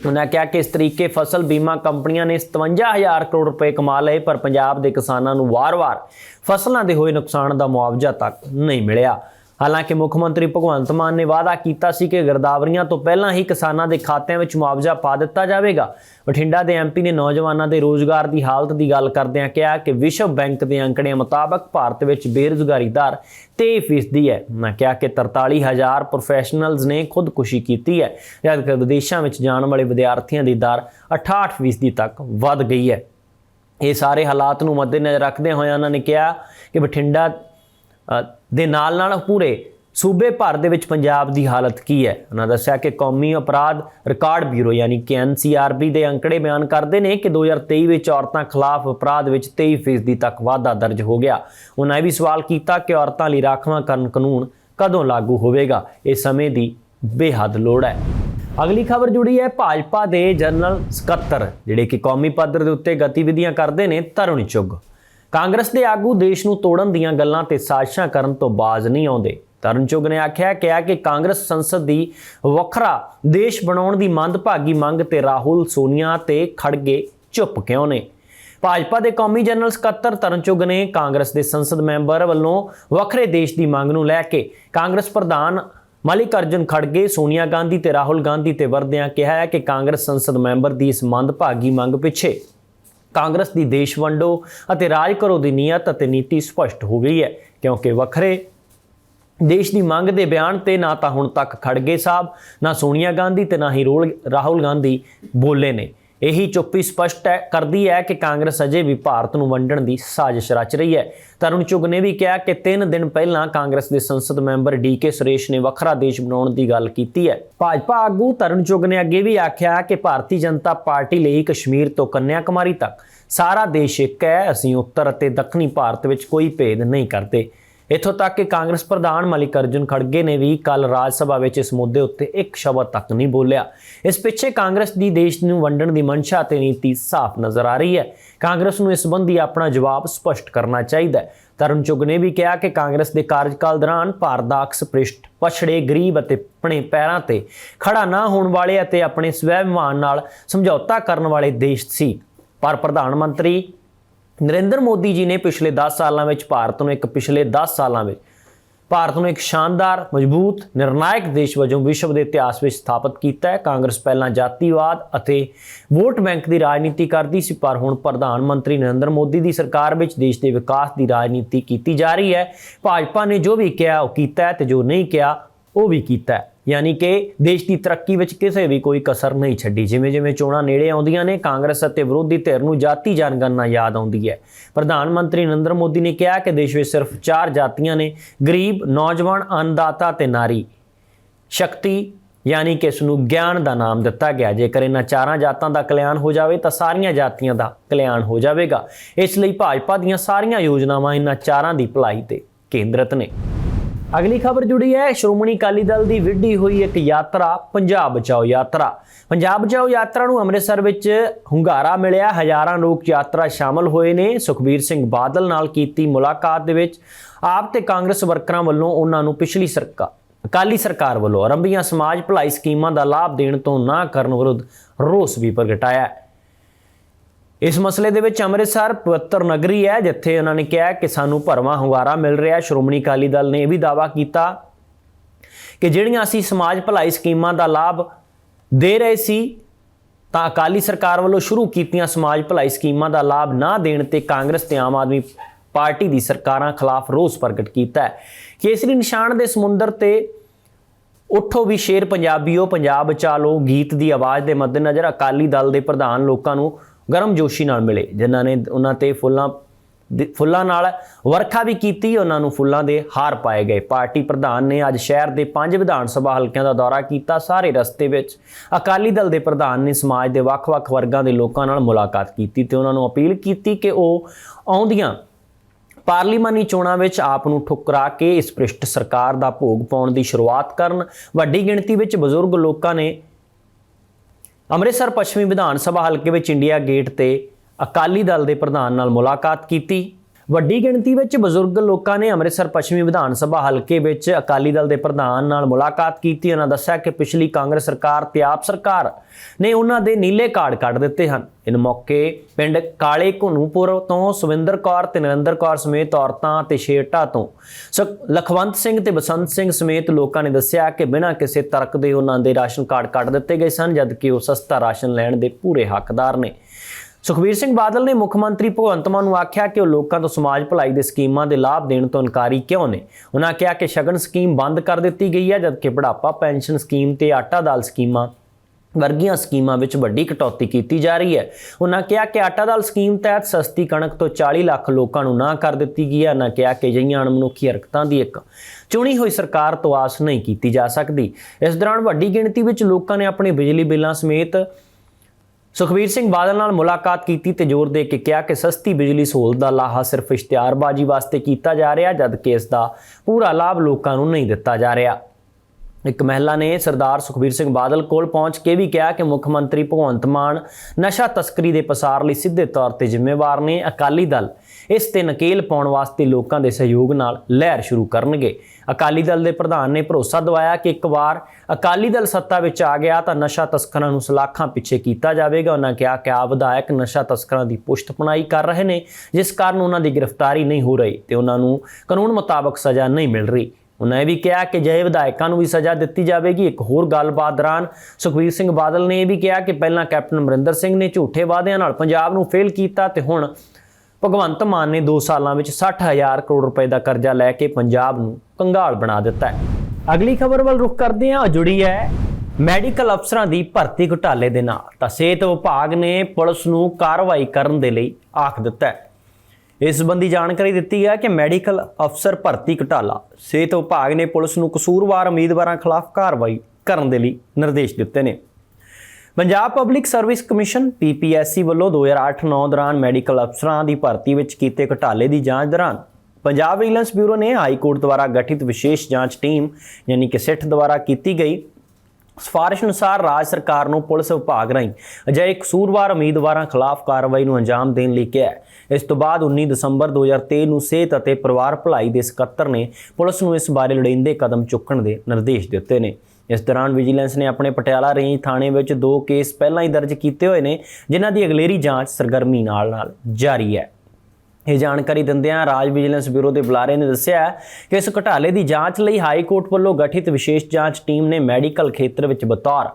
ਉਹਨਾਂ ਕਿਹਾ ਕਿ ਇਸ ਤਰੀਕੇ ਫਸਲ ਬੀਮਾ ਕੰਪਨੀਆਂ ਨੇ 57000 ਕਰੋੜ ਰੁਪਏ ਕਮਾ ਲਏ, ਪਰ ਪੰਜਾਬ ਦੇ ਕਿਸਾਨਾਂ ਨੂੰ ਵਾਰ-ਵਾਰ ਫਸਲਾਂ ਦੇ ਹੋਏ ਨੁਕਸਾਨ ਦਾ ਮੁਆਵਜ਼ਾ ਤੱਕ ਨਹੀਂ ਮਿਲਿਆ। ਹਾਲਾਂਕਿ ਮੁੱਖ ਮੰਤਰੀ ਭਗਵੰਤ ਮਾਨ ਨੇ ਵਾਅਦਾ ਕੀਤਾ ਸੀ ਕਿ ਗਰਦਾਵਰੀਆਂ ਤੋਂ ਪਹਿਲਾਂ ਹੀ ਕਿਸਾਨਾਂ ਦੇ ਖਾਤਿਆਂ ਵਿੱਚ ਮੁਆਵਜ਼ਾ ਪਾ ਦਿੱਤਾ ਜਾਵੇਗਾ। ਬਠਿੰਡਾ ਦੇ ਐਮਪੀ ਨੇ ਨੌਜਵਾਨਾਂ ਦੇ ਰੋਜ਼ਗਾਰ ਦੀ ਹਾਲਤ ਦੀ ਗੱਲ ਕਰਦਿਆਂ ਕਿਹਾ ਕਿ ਵਿਸ਼ਵ ਬੈਂਕ ਦੇ ਅੰਕੜਿਆਂ ਮੁਤਾਬਕ ਭਾਰਤ ਵਿੱਚ ਬੇਰੁਜ਼ਗਾਰੀ ਦਰ 23% ਹੈ। ਉਹਨਾਂ ਕਿਹਾ ਕਿ 43000 ਪ੍ਰੋਫੈਸ਼ਨਲਜ਼ ਨੇ ਖੁਦਕੁਸ਼ੀ ਕੀਤੀ ਹੈ ਜਦਕਿ ਵਿਦੇਸ਼ਾਂ ਵਿੱਚ ਜਾਣ ਵਾਲੇ ਵਿਦਿਆਰਥੀਆਂ ਦੀ ਦਰ 68% ਤੱਕ ਵੱਧ ਗਈ ਹੈ। ਇਹ ਸਾਰੇ ਹਾਲਾਤ ਨੂੰ ਮੱਦੇਨਜ਼ਰ ਰੱਖਦੇ ਹੋਏ ਉਹਨਾਂ ਨੇ ਕਿਹਾ ਕਿ ਬਠਿੰਡਾ ਦੇ ਨਾਲ ਨਾਲ ਪੂਰੇ ਸੂਬੇ ਭਰ ਦੇ ਵਿੱਚ ਪੰਜਾਬ ਦੀ ਹਾਲਤ ਕੀ ਹੈ? ਉਹਨਾਂ ਦੱਸਿਆ ਕਿ ਕੌਮੀ ਅਪਰਾਧ ਰਿਕਾਰਡ ਬਿਊਰੋ ਯਾਨੀ ਕਿ ਐਨਸੀਆਰਬੀ ਦੇ ਅੰਕੜੇ ਬਿਆਨ ਕਰਦੇ ਨੇ ਕਿ 2023 ਵਿੱਚ ਔਰਤਾਂ ਖਿਲਾਫ ਅਪਰਾਧ ਵਿੱਚ 23% ਤੱਕ ਵਾਧਾ ਦਰਜ ਹੋ ਗਿਆ। ਉਹਨਾਂ ਇਹ ਵੀ ਸਵਾਲ ਕੀਤਾ ਕਿ ਔਰਤਾਂ ਲਈ ਰਾਖਵਾਂਕਰਨ ਕਾਨੂੰਨ ਕਦੋਂ ਲਾਗੂ ਹੋਵੇਗਾ? ਇਹ ਸਮੇਂ ਦੀ ਬੇਹੱਦ ਲੋੜ ਹੈ। ਅਗਲੀ ਖਬਰ ਜੁੜੀ ਹੈ, ਭਾਜਪਾ ਦੇ ਜਨਰਲ ਸਕੱਤਰ, ਜਿਹੜੇ ਕਿ ਕੌਮੀ ਪੱਧਰ ਦੇ ਉੱਤੇ ਗਤੀਵਿਧੀਆਂ ਕਰਦੇ ਨੇ, ਤਰੁਣ ਚੁੱਗ। ਕਾਂਗਰਸ ਦੇ ਆਗੂ ਦੇਸ਼ ਨੂੰ ਤੋੜਨ ਦੀਆਂ ਗੱਲਾਂ ਤੇ ਸਾਜ਼ਿਸ਼ਾਂ ਕਰਨ ਤੋਂ ਬਾਜ਼ ਨਹੀਂ ਆਉਂਦੇ। ਤਰਨ ਚੁੱਗ ਨੇ ਆਖਿਆ, ਕਿਹਾ ਕਿ ਕਾਂਗਰਸ ਸੰਸਦ ਦੀ ਵੱਖਰਾ ਦੇਸ਼ ਬਣਾਉਣ ਦੀ ਮੰਦਭਾਗੀ ਮੰਗ ਤੇ ਰਾਹੁਲ, ਸੋਨੀਆ ਤੇ ਖੜਗੇ ਚੁੱਪ ਕਿਉਂ ਨੇ? ਭਾਜਪਾ ਦੇ ਕੌਮੀ ਜਨਰਲ ਸਕੱਤਰ ਤਰੁਣ ਚੁੱਗ ਨੇ ਕਾਂਗਰਸ ਦੇ ਸੰਸਦ ਮੈਂਬਰ ਵੱਲੋਂ ਵੱਖਰੇ ਦੇਸ਼ ਦੀ ਮੰਗ ਨੂੰ ਲੈ ਕੇ ਕਾਂਗਰਸ ਪ੍ਰਧਾਨ ਮਲਿਕ ਅਰਜੁਨ ਖੜਗੇ, ਸੋਨੀਆ ਗਾਂਧੀ ਤੇ ਰਾਹੁਲ ਗਾਂਧੀ ਤੇ ਵਰਦਿਆਂ ਕਿਹਾ ਹੈ ਕਿ ਕਾਂਗਰਸ ਸੰਸਦ ਮੈਂਬਰ ਦੀ ਇਸ ਮੰਦਭਾਗੀ ਮੰਗ ਪਿੱਛੇ ਕਾਂਗਰਸ ਦੀ ਦੇਸ਼ ਵੰਡੋ ਅਤੇ ਰਾਜ ਕਰੋ ਦੀ ਨੀਅਤ ਅਤੇ ਨੀਤੀ ਸਪਸ਼ਟ ਹੋ ਗਈ ਹੈ, ਕਿਉਂਕਿ ਵੱਖਰੇ ਦੇਸ਼ ਦੀ ਮੰਗ ਦੇ ਬਿਆਨ ਤੇ ਨਾ ਤਾਂ ਹੁਣ ਤੱਕ ਖੜਗੇ ਸਾਹਿਬ, ਨਾ ਸੋਨੀਆ ਗਾਂਧੀ ਤੇ ਨਾ ਹੀ ਰੋਲ- ਰਾਹੁਲ ਗਾਂਧੀ ਬੋਲੇ ਨੇ। ਇਹੀ ਚੁੱਪੀ ਸਪਸ਼ਟ ਹੈ, ਕਰਦੀ ਹੈ ਕਿ ਕਾਂਗਰਸ ਅਜੇ ਵੀ ਭਾਰਤ ਨੂੰ ਵੰਡਣ ਦੀ ਸਾਜ਼ਿਸ਼ ਰਚ ਰਹੀ ਹੈ। ਤਰੁਣ ਚੁੱਗ ਨੇ ਵੀ ਕਿਹਾ ਕਿ 3 ਦਿਨ ਪਹਿਲਾਂ ਕਾਂਗਰਸ ਦੇ ਸੰਸਦ ਮੈਂਬਰ ਡੀ ਕੇ ਸੁਰੇਸ਼ ਨੇ ਵੱਖਰਾ ਦੇਸ਼ ਬਣਾਉਣ ਦੀ ਗੱਲ ਕੀਤੀ ਹੈ। ਭਾਜਪਾ ਆਗੂ ਤਰੁਣ ਚੁੱਗ ਨੇ ਅੱਗੇ ਵੀ ਆਖਿਆ ਕਿ ਭਾਰਤੀ ਜਨਤਾ ਪਾਰਟੀ ਲਈ ਕਸ਼ਮੀਰ ਤੋਂ ਕੰਨਿਆ ਕੁਮਾਰੀ ਤੱਕ ਸਾਰਾ ਦੇਸ਼ ਇੱਕ ਹੈ, ਅਸੀਂ ਉੱਤਰ ਅਤੇ ਦੱਖਣੀ ਭਾਰਤ ਵਿੱਚ ਕੋਈ ਭੇਦ ਨਹੀਂ ਕਰਦੇ। ਇੱਥੋਂ ਤੱਕ ਕਿ ਕਾਂਗਰਸ ਪ੍ਰਧਾਨ ਮਲਿਕ ਅਰਜੁਨ ਖੜਗੇ ਨੇ ਵੀ ਕੱਲ ਰਾਜ ਸਭਾ ਵਿੱਚ ਇਸ ਮੁੱਦੇ ਉੱਤੇ ਇੱਕ ਸ਼ਬਦ ਤੱਕ ਨਹੀਂ ਬੋਲਿਆ। ਇਸ ਪਿੱਛੇ ਕਾਂਗਰਸ ਦੀ ਦੇਸ਼ ਨੂੰ ਵੰਡਣ ਦੀ ਮਨਸ਼ਾ ਤੇ ਨੀਤੀ ਸਾਫ਼ ਨਜ਼ਰ ਆ ਰਹੀ ਹੈ। ਕਾਂਗਰਸ ਨੂੰ ਇਸ ਸੰਬੰਧੀ ਆਪਣਾ ਜਵਾਬ ਸਪਸ਼ਟ ਕਰਨਾ ਚਾਹੀਦਾ ਹੈ। ਤਰੁਣ ਚੁੱਗ ਨੇ ਵੀ ਕਿਹਾ ਕਿ ਕਾਂਗਰਸ ਦੇ ਕਾਰਜਕਾਲ ਦੌਰਾਨ ਭਾਰਤ ਦਾ ਅਕਸ ਪ੍ਰਿਸ਼ਟ ਪਛੜੇ, ਗਰੀਬ ਅਤੇ ਆਪਣੇ ਪੈਰਾਂ ਤੇ ਖੜਾ ਨਾ ਹੋਣ ਵਾਲੇ ਅਤੇ ਆਪਣੇ ਸਵੈਭਿਮਾਨ ਨਾਲ ਸਮਝੌਤਾ ਕਰਨ ਵਾਲੇ ਦੇਸ਼ ਸੀ। ਪਰ ਪ੍ਰਧਾਨ ਮੰਤਰੀ ਨਰਿੰਦਰ ਮੋਦੀ ਜੀ ਨੇ ਪਿਛਲੇ 10 ਸਾਲਾਂ ਵਿੱਚ ਭਾਰਤ ਨੂੰ ਇੱਕ ਪਿਛਲੇ 10 ਸਾਲਾਂ ਵਿੱਚ ਭਾਰਤ ਨੂੰ ਇੱਕ ਸ਼ਾਨਦਾਰ, ਮਜ਼ਬੂਤ, ਨਿਰਣਾਇਕ ਦੇਸ਼ ਵਜੋਂ ਵਿਸ਼ਵ ਦੇ ਇਤਿਹਾਸ ਵਿੱਚ ਸਥਾਪਿਤ ਕੀਤਾ ਹੈ। ਕਾਂਗਰਸ ਪਹਿਲਾਂ ਜਾਤੀਵਾਦ ਅਤੇ ਵੋਟ ਬੈਂਕ ਦੀ ਰਾਜਨੀਤੀ ਕਰਦੀ ਸੀ, ਪਰ ਹੁਣ ਪ੍ਰਧਾਨ ਮੰਤਰੀ ਨਰਿੰਦਰ ਮੋਦੀ ਦੀ ਸਰਕਾਰ ਵਿੱਚ ਦੇਸ਼ ਦੇ ਵਿਕਾਸ ਦੀ ਰਾਜਨੀਤੀ ਕੀਤੀ ਜਾ ਰਹੀ ਹੈ। ਭਾਜਪਾ ਨੇ ਜੋ ਵੀ ਕਿਹਾ, ਉਹ ਕੀਤਾ ਹੈ ਤੇ ਜੋ ਨਹੀਂ ਕਿਹਾ, ਉਹ ਵੀ ਕੀਤਾ ਯਾਨੀ ਕਿ ਦੇਸ਼ ਦੀ ਤਰੱਕੀ ਵਿੱਚ ਕਿਸੇ ਵੀ ਕੋਈ ਕਸਰ ਨਹੀਂ ਛੱਡੀ। ਜਿਵੇਂ ਜਿਵੇਂ ਚੋਣਾਂ ਨੇੜੇ ਆਉਂਦੀਆਂ ਨੇ, ਕਾਂਗਰਸ ਅਤੇ ਵਿਰੋਧੀ ਧਿਰ ਨੂੰ ਜਾਤੀ ਜਨਗਣਨਾ ਯਾਦ ਆਉਂਦੀ ਹੈ। ਪ੍ਰਧਾਨ ਮੰਤਰੀ ਨਰਿੰਦਰ ਮੋਦੀ ਨੇ ਕਿਹਾ ਕਿ ਦੇਸ਼ ਵਿੱਚ ਸਿਰਫ ਚਾਰ ਜਾਤੀਆਂ ਨੇ, ਗਰੀਬ, ਨੌਜਵਾਨ, ਅੰਨਦਾਤਾ ਤੇ ਨਾਰੀ। ਸ਼ਕਤੀ, ਯਾਨੀ ਕਿ ਇਸ ਨੂੰ ਗਿਆਨ ਦਾ ਨਾਮ ਦਿੱਤਾ ਗਿਆ। ਜੇਕਰ ਇਹਨਾਂ ਚਾਰਾਂ ਜਾਤਾਂ ਦਾ ਕਲਿਆਣ ਹੋ ਜਾਵੇ ਤਾਂ ਸਾਰੀਆਂ ਜਾਤੀਆਂ ਦਾ ਕਲਿਆਣ ਹੋ ਜਾਵੇਗਾ। ਇਸ ਲਈ ਭਾਜਪਾ ਦੀਆਂ ਸਾਰੀਆਂ ਯੋਜਨਾਵਾਂ ਇਹਨਾਂ ਚਾਰਾਂ ਦੀ ਭਲਾਈ ਤੇ ਕੇਂਦਰਿਤ ਨੇ। ਅਗਲੀ ਖਬਰ ਜੁੜੀ ਹੈ। ਸ਼੍ਰੋਮਣੀ ਅਕਾਲੀ ਦਲ ਦੀ ਵਿੱਢੀ ਹੋਈ ਇੱਕ ਯਾਤਰਾ, ਪੰਜਾਬ ਬਚਾਓ ਯਾਤਰਾ। ਪੰਜਾਬ ਬਚਾਓ ਯਾਤਰਾ ਨੂੰ ਅੰਮ੍ਰਿਤਸਰ ਵਿੱਚ ਹੁੰਗਾਰਾ ਮਿਲਿਆ। ਹਜ਼ਾਰਾਂ ਲੋਕ ਯਾਤਰਾ ਸ਼ਾਮਲ ਹੋਏ ਨੇ। ਸੁਖਬੀਰ ਸਿੰਘ ਬਾਦਲ ਨਾਲ ਕੀਤੀ ਮੁਲਾਕਾਤ ਦੇ ਵਿੱਚ ਆਪ ਤੇ ਕਾਂਗਰਸ ਵਰਕਰਾਂ ਵੱਲੋਂ ਉਹਨਾਂ ਨੂੰ ਪਿਛਲੀ ਸਰਕਾਰ ਅਕਾਲੀ ਸਰਕਾਰ ਵੱਲੋਂ ਆਰੰਭੀਆਂ ਸਮਾਜ ਭਲਾਈ ਸਕੀਮਾਂ ਦਾ ਲਾਭ ਦੇਣ ਤੋਂ ਨਾ ਕਰਨ ਵਿਰੁੱਧ ਰੋਸ ਵੀ ਪ੍ਰਗਟਾਇਆ ਹੈ। ਇਸ ਮਸਲੇ ਦੇ ਵਿੱਚ ਅੰਮ੍ਰਿਤਸਰ ਪਵਿੱਤਰ ਨਗਰੀ ਹੈ, ਜਿੱਥੇ ਉਹਨਾਂ ਨੇ ਕਿਹਾ ਕਿ ਸਾਨੂੰ ਭਰਵਾਂ ਹੁੰਗਾਰਾ ਮਿਲ ਰਿਹਾ ਸ਼੍ਰੋਮਣੀ ਅਕਾਲੀ ਦਲ ਨੇ ਇਹ ਵੀ ਦਾਅਵਾ ਕੀਤਾ ਕਿ ਜਿਹੜੀਆਂ ਅਸੀਂ ਸਮਾਜ ਭਲਾਈ ਸਕੀਮਾਂ ਦਾ ਲਾਭ ਦੇ ਰਹੇ ਸੀ, ਤਾਂ ਅਕਾਲੀ ਸਰਕਾਰ ਵੱਲੋਂ ਸ਼ੁਰੂ ਕੀਤੀਆਂ ਸਮਾਜ ਭਲਾਈ ਸਕੀਮਾਂ ਦਾ ਲਾਭ ਨਾ ਦੇਣ ਤੇ ਕਾਂਗਰਸ ਤੇ ਆਮ ਆਦਮੀ ਪਾਰਟੀ ਦੀ ਸਰਕਾਰਾਂ ਖਿਲਾਫ ਰੋਸ ਪ੍ਰਗਟ ਕੀਤਾ ਹੈ। ਕੇਸਰੀ ਨਿਸ਼ਾਨ ਦੇ ਸਮੁੰਦਰ ਤੇ ਉੱਠੋ ਵੀ ਸ਼ੇਰ ਪੰਜਾਬੀਓ, ਪੰਜਾਬ ਬਚਾ ਲਓ ਗੀਤ ਦੀ ਆਵਾਜ਼ ਦੇ ਮੱਦੇਨਜ਼ਰ ਅਕਾਲੀ ਦਲ ਦੇ ਪ੍ਰਧਾਨ ਲੋਕਾਂ ਨੂੰ ਗਰਮ ਜੋਸ਼ੀ ਨਾਲ ਮਿਲੇ, ਜਿਨ੍ਹਾਂ ਨੇ ਉਹਨਾਂ ਤੇ ਫੁੱਲਾਂ ਦੇ- ਫੁੱਲਾਂ ਨਾਲ ਵਰਖਾ ਵੀ ਕੀਤੀ, ਉਹਨਾਂ ਨੂੰ ਫੁੱਲਾਂ ਦੇ ਹਾਰ ਪਾਏ ਗਏ। ਪਾਰਟੀ ਪ੍ਰਧਾਨ ਨੇ ਅੱਜ ਸ਼ਹਿਰ ਦੇ ਪੰਜ ਵਿਧਾਨ ਸਭਾ ਹਲਕਿਆਂ ਦਾ ਦੌਰਾ ਕੀਤਾ। ਸਾਰੇ ਰਸਤੇ ਵਿੱਚ ਅਕਾਲੀ ਦਲ ਦੇ ਪ੍ਰਧਾਨ ਨੇ ਸਮਾਜ ਦੇ ਵੱਖ-ਵੱਖ ਵਰਗਾਂ ਦੇ ਲੋਕਾਂ ਨਾਲ ਮੁਲਾਕਾਤ ਕੀਤੀ ਤੇ ਉਹਨਾਂ ਨੂੰ ਅਪੀਲ ਕੀਤੀ ਕਿ ਉਹ ਆਉਂਦੀਆਂ ਪਾਰਲੀਮਾਨੀ ਚੋਣਾਂ ਵਿੱਚ ਆਪ ਨੂੰ ਠੁਕਰਾ ਕੇ ਇਸ ਭ੍ਰਿਸ਼ਟ ਸਰਕਾਰ ਦਾ ਭੋਗ ਪਾਉਣ ਦੀ ਸ਼ੁਰੂਆਤ ਕਰਨ। ਵੱਡੀ ਗਿਣਤੀ ਵਿੱਚ ਬਜ਼ੁਰਗ ਲੋਕਾਂ ਨੇ ਅੰਮ੍ਰਿਤਸਰ ਪੱਛਮੀ ਵਿਧਾਨ ਸਭਾ ਹਲਕੇ ਵਿੱਚ ਇੰਡੀਆ ਗੇਟ ਤੇ ਅਕਾਲੀ ਦਲ ਦੇ ਪ੍ਰਧਾਨ ਨਾਲ ਮੁਲਾਕਾਤ ਕੀਤੀ। ਵੱਡੀ ਗਿਣਤੀ ਵਿੱਚ ਬਜ਼ੁਰਗ ਲੋਕਾਂ ਨੇ ਅੰਮ੍ਰਿਤਸਰ ਪੱਛਮੀ ਵਿਧਾਨ ਸਭਾ ਹਲਕੇ ਵਿੱਚ ਅਕਾਲੀ ਦਲ ਦੇ ਪ੍ਰਧਾਨ ਨਾਲ ਮੁਲਾਕਾਤ ਕੀਤੀ। ਉਹਨਾਂ ਦੱਸਿਆ ਕਿ ਪਿਛਲੀ ਕਾਂਗਰਸ ਸਰਕਾਰ ਤੇ ਆਪ ਸਰਕਾਰ ਨੇ ਉਹਨਾਂ ਦੇ ਨੀਲੇ ਕਾਰਡ ਕੱਢ ਦਿੱਤੇ ਹਨ। ਇਨ ਮੌਕੇ ਪਿੰਡ ਕਾਲੇ ਘੁਨੂਪੁਰ ਤੋਂ ਸੁਵਿੰਦਰ ਕੌਰ ਤੇ ਨਰਿੰਦਰ ਕੌਰ ਸਮੇਤ ਔਰਤਾਂ ਤੇ ਛੇਟਾ ਤੋਂ ਸ- ਲਖਵੰਤ ਸਿੰਘ ਤੇ ਬਸੰਤ ਸਿੰਘ ਸਮੇਤ ਲੋਕਾਂ ਨੇ ਦੱਸਿਆ ਕਿ ਬਿਨਾਂ ਕਿਸੇ ਤਰਕ ਦੇ ਉਹਨਾਂ ਦੇ ਰਾਸ਼ਨ ਕਾਰਡ ਕੱਢ ਦਿੱਤੇ ਗਏ ਸਨ, ਜਦਕਿ ਉਹ ਸਸਤਾ ਰਾਸ਼ਨ ਲੈਣ ਦੇ ਪੂਰੇ ਹੱਕਦਾਰ ਨੇ। ਸੁਖਬੀਰ ਸਿੰਘ ਬਾਦਲ ਨੇ ਮੁੱਖ ਮੰਤਰੀ ਭਗਵੰਤ ਮਾਨ ਨੂੰ ਆਖਿਆ ਕਿ ਉਹ ਲੋਕਾਂ ਤੋਂ ਸਮਾਜ ਭਲਾਈ ਦੇ ਸਕੀਮਾਂ ਦੇ ਲਾਭ ਦੇਣ ਤੋਂ ਇਨਕਾਰੀ ਕਿਉਂ ਨੇ? ਉਹਨਾਂ ਕਿਹਾ ਕਿ ਸ਼ਗਨ ਸਕੀਮ ਬੰਦ ਕਰ ਦਿੱਤੀ ਗਈ ਹੈ, ਜਦਕਿ ਬੁਢਾਪਾ ਪੈਨਸ਼ਨ ਸਕੀਮ ਤੇ ਆਟਾ ਦਾਲ ਸਕੀਮਾਂ ਵਰਗੀਆਂ ਸਕੀਮਾਂ ਵਿੱਚ ਵੱਡੀ ਕਟੌਤੀ ਕੀਤੀ ਜਾ ਰਹੀ ਹੈ। ਉਹਨਾਂ ਕਿਹਾ ਕਿ ਆਟਾ ਦਾਲ ਸਕੀਮ ਤਹਿਤ ਸਸਤੀ ਕਣਕ ਤੋਂ 40 ਲੱਖ ਲੋਕਾਂ ਨੂੰ ਨਾ ਕਰ ਦਿੱਤੀ ਗਈ ਹੈ। ਉਹਨਾਂ ਕਿਹਾ ਕਿ ਅਜਿਹੀਆਂ ਅਣਮਨੁੱਖੀ ਹਰਕਤਾਂ ਦੀ ਇੱਕ ਚੁਣੀ ਹੋਈ ਸਰਕਾਰ ਤੋਂ ਆਸ ਨਹੀਂ ਕੀਤੀ ਜਾ ਸਕਦੀ। ਇਸ ਦੌਰਾਨ ਵੱਡੀ ਗਿਣਤੀ ਵਿੱਚ ਲੋਕਾਂ ਨੇ ਆਪਣੇ ਬਿਜਲੀ ਬਿੱਲਾਂ ਸਮੇਤ ਸੁਖਬੀਰ ਸਿੰਘ ਬਾਦਲ ਨਾਲ ਮੁਲਾਕਾਤ ਕੀਤੀ ਤੇ ਜ਼ੋਰ ਦੇ ਕੇ ਕਿਹਾ ਕਿ ਸਸਤੀ ਬਿਜਲੀ ਸਹੂਲਤ ਦਾ ਲਾਹਾ ਸਿਰਫ ਇਸ਼ਤਿਹਾਰਬਾਜ਼ੀ ਵਾਸਤੇ ਕੀਤਾ ਜਾ ਰਿਹਾ ਜਦਕਿ ਇਸ ਦਾ ਪੂਰਾ ਲਾਭ ਲੋਕਾਂ ਨੂੰ ਨਹੀਂ ਦਿੱਤਾ ਜਾ ਰਿਹਾ। ਇੱਕ ਮਹਿਲਾ ਨੇ ਸਰਦਾਰ ਸੁਖਬੀਰ ਸਿੰਘ ਬਾਦਲ ਕੋਲ ਪਹੁੰਚ ਕੇ ਵੀ ਕਿਹਾ ਕਿ ਮੁੱਖ ਮੰਤਰੀ ਭਗਵੰਤ ਮਾਨ ਨਸ਼ਾ ਤਸਕਰੀ ਦੇ ਪਸਾਰ ਲਈ ਸਿੱਧੇ ਤੌਰ ਤੇ ਜ਼ਿੰਮੇਵਾਰ ਨੇ। ਅਕਾਲੀ ਦਲ ਇਸ ਤੇ ਨਕੇਲ ਪਾਉਣ ਵਾਸਤੇ ਲੋਕਾਂ ਦੇ ਸਹਿਯੋਗ ਨਾਲ ਲਹਿਰ ਸ਼ੁਰੂ ਕਰਨਗੇ। ਅਕਾਲੀ ਦਲ ਦੇ ਪ੍ਰਧਾਨ ਨੇ ਭਰੋਸਾ ਦਿਵਾਇਆ ਕਿ ਇੱਕ ਵਾਰ ਅਕਾਲੀ ਦਲ ਸੱਤਾ ਵਿੱਚ ਆ ਗਿਆ ਤਾਂ ਨਸ਼ਾ ਤਸਕਰਾਂ ਨੂੰ ਸਲਾਖਾਂ ਪਿੱਛੇ ਕੀਤਾ ਜਾਵੇਗਾ। ਉਹਨਾਂ ਕਿਹਾ ਕਿ ਆ ਵਿਧਾਇਕ ਨਸ਼ਾ ਤਸਕਰਾਂ ਦੀ ਪੁਸ਼ਤ ਪਣਾਈ ਕਰ ਰਹੇ ਨੇ, ਜਿਸ ਕਾਰਨ ਉਹਨਾਂ ਦੀ ਗ੍ਰਿਫਤਾਰੀ ਨਹੀਂ ਹੋ ਰਹੀ ਤੇ ਉਹਨਾਂ ਨੂੰ ਕਾਨੂੰਨ ਮੁਤਾਬਕ ਸਜ਼ਾ ਨਹੀਂ ਮਿਲ ਰਹੀ। ਉਹਨਾਂ ਇਹ ਵੀ ਕਿਹਾ ਕਿ ਜੇ ਵਿਧਾਇਕਾਂ ਨੂੰ ਵੀ ਸਜ਼ਾ ਦਿੱਤੀ ਜਾਵੇਗੀ। ਇੱਕ ਹੋਰ ਗੱਲਬਾਤ ਦੌਰਾਨ ਸੁਖਬੀਰ ਸਿੰਘ ਬਾਦਲ ਨੇ ਇਹ ਵੀ ਕਿਹਾ ਕਿ ਪਹਿਲਾਂ ਕੈਪਟਨ ਅਮਰਿੰਦਰ ਸਿੰਘ ਨੇ ਝੂਠੇ ਵਾਅਦਿਆਂ ਨਾਲ ਪੰਜਾਬ ਨੂੰ ਫੇਲ ਕੀਤਾ ਤੇ ਹੁਣ ਭਗਵੰਤ ਮਾਨ ਨੇ 2 ਸਾਲਾਂ ਵਿੱਚ 60000 ਕਰੋੜ ਰੁਪਏ ਦਾ ਕਰਜ਼ਾ ਲੈ ਕੇ ਪੰਜਾਬ ਨੂੰ ਕੰਗਾਲ ਬਣਾ ਦਿੱਤਾ ਹੈ। ਅਗਲੀ ਖਬਰ ਵੱਲ ਰੁਖ ਕਰਦੇ ਹਾਂ ਜੁੜੀ ਹੈ, ਮੈਡੀਕਲ ਅਫਸਰਾਂ ਦੀ ਭਰਤੀ ਘੁਟਾਲੇ ਦੇ ਨਾਲ, ਤਾਂ ਸਿਹਤ ਵਿਭਾਗ ਨੇ ਪੁਲਿਸ ਨੂੰ ਕਾਰਵਾਈ ਕਰਨ ਦੇ ਲਈ ਆਖ ਦਿੱਤਾ ਹੈ। ਇਸ ਸੰਬੰਧੀ ਜਾਣਕਾਰੀ ਦਿੱਤੀ ਹੈ ਕਿ ਮੈਡੀਕਲ ਅਫਸਰ ਭਰਤੀ ਘੁਟਾਲਾ, ਸਿਹਤ ਵਿਭਾਗ ਨੇ ਪੁਲਿਸ ਨੂੰ ਕਸੂਰਵਾਰ ਉਮੀਦਵਾਰਾਂ ਖਿਲਾਫ ਕਾਰਵਾਈ ਕਰਨ ਦੇ ਲਈ ਨਿਰਦੇਸ਼ ਦਿੱਤੇ ਨੇ। Punjab public service commission PPSC ਵੱਲੋਂ 2008-9 ਦੌਰਾਨ ਮੈਡੀਕਲ ਅਫਸਰਾਂ ਦੀ ਭਰਤੀ ਵਿੱਚ ਕੀਤੇ ਘੁਟਾਲੇ ਦੀ ਜਾਂਚ ਦੌਰਾਨ ਪੰਜਾਬ ਵਿਜੀਲੈਂਸ ਬਿਊਰੋ ਨੇ ਹਾਈ ਕੋਰਟ ਦੁਆਰਾ ਗਠਿਤ ਵਿਸ਼ੇਸ਼ ਜਾਂਚ ਟੀਮ, ਯਾਨੀ ਕਿ ਸਿੱਠ ਦੁਆਰਾ ਕੀਤੀ ਗਈ। ਸਿਫਾਰਿਸ਼ ਅਨੁਸਾਰ ਰਾਜ ਸਰਕਾਰ ਨੂੰ ਪੁਲਿਸ ਵਿਭਾਗ ਰਾਹੀਂ ਅਜਿਹੇ ਕਸੂਰਵਾਰ ਉਮੀਦਵਾਰਾਂ ਖਿਲਾਫ ਕਾਰਵਾਈ ਨੂੰ ਅੰਜਾਮ ਦੇਣ ਲਈ ਕਿਹਾ ਇਸ ਤੋਂ ਬਾਅਦ 19 ਦਸੰਬਰ 2023 ਨੂੰ ਸਿਹਤ ਅਤੇ ਪਰਿਵਾਰ ਭਲਾਈ ਦੇ ਸਕੱਤਰ ਨੇ ਪੁਲਿਸ ਨੂੰ ਇਸ ਬਾਰੇ ਲੋੜੀਂਦੇ ਕਦਮ ਚੁੱਕਣ ਦੇ ਨਿਰਦੇਸ਼ ਦਿੱਤੇ ਨੇ। ਇਸ ਦੌਰਾਨ ਵਿਜੀਲੈਂਸ ਨੇ ਆਪਣੇ ਪਟਿਆਲਾ ਰੇਂਜ ਥਾਣੇ ਵਿੱਚ ਦੋ ਕੇਸ ਪਹਿਲਾਂ ਹੀ ਦਰਜ ਕੀਤੇ ਹੋਏ ਨੇ, ਜਿਨ੍ਹਾਂ ਦੀ ਅਗਲੇਰੀ ਜਾਂਚ ਸਰਗਰਮੀ ਨਾਲ ਨਾਲ ਜਾਰੀ ਹੈ। ਇਹ ਜਾਣਕਾਰੀ ਦਿੰਦਿਆਂ ਰਾਜ ਵਿਜੀਲੈਂਸ ਬਿਊਰੋ ਦੇ ਬੁਲਾਰੇ ਨੇ ਦੱਸਿਆ ਕਿ ਇਸ ਘੁਟਾਲੇ ਦੀ ਜਾਂਚ ਲਈ ਹਾਈ ਕੋਰਟ ਵੱਲੋਂ ਗਠਿਤ ਵਿਸ਼ੇਸ਼ ਜਾਂਚ ਟੀਮ ਨੇ ਮੈਡੀਕਲ ਖੇਤਰ ਵਿੱਚ ਬਤੌਰ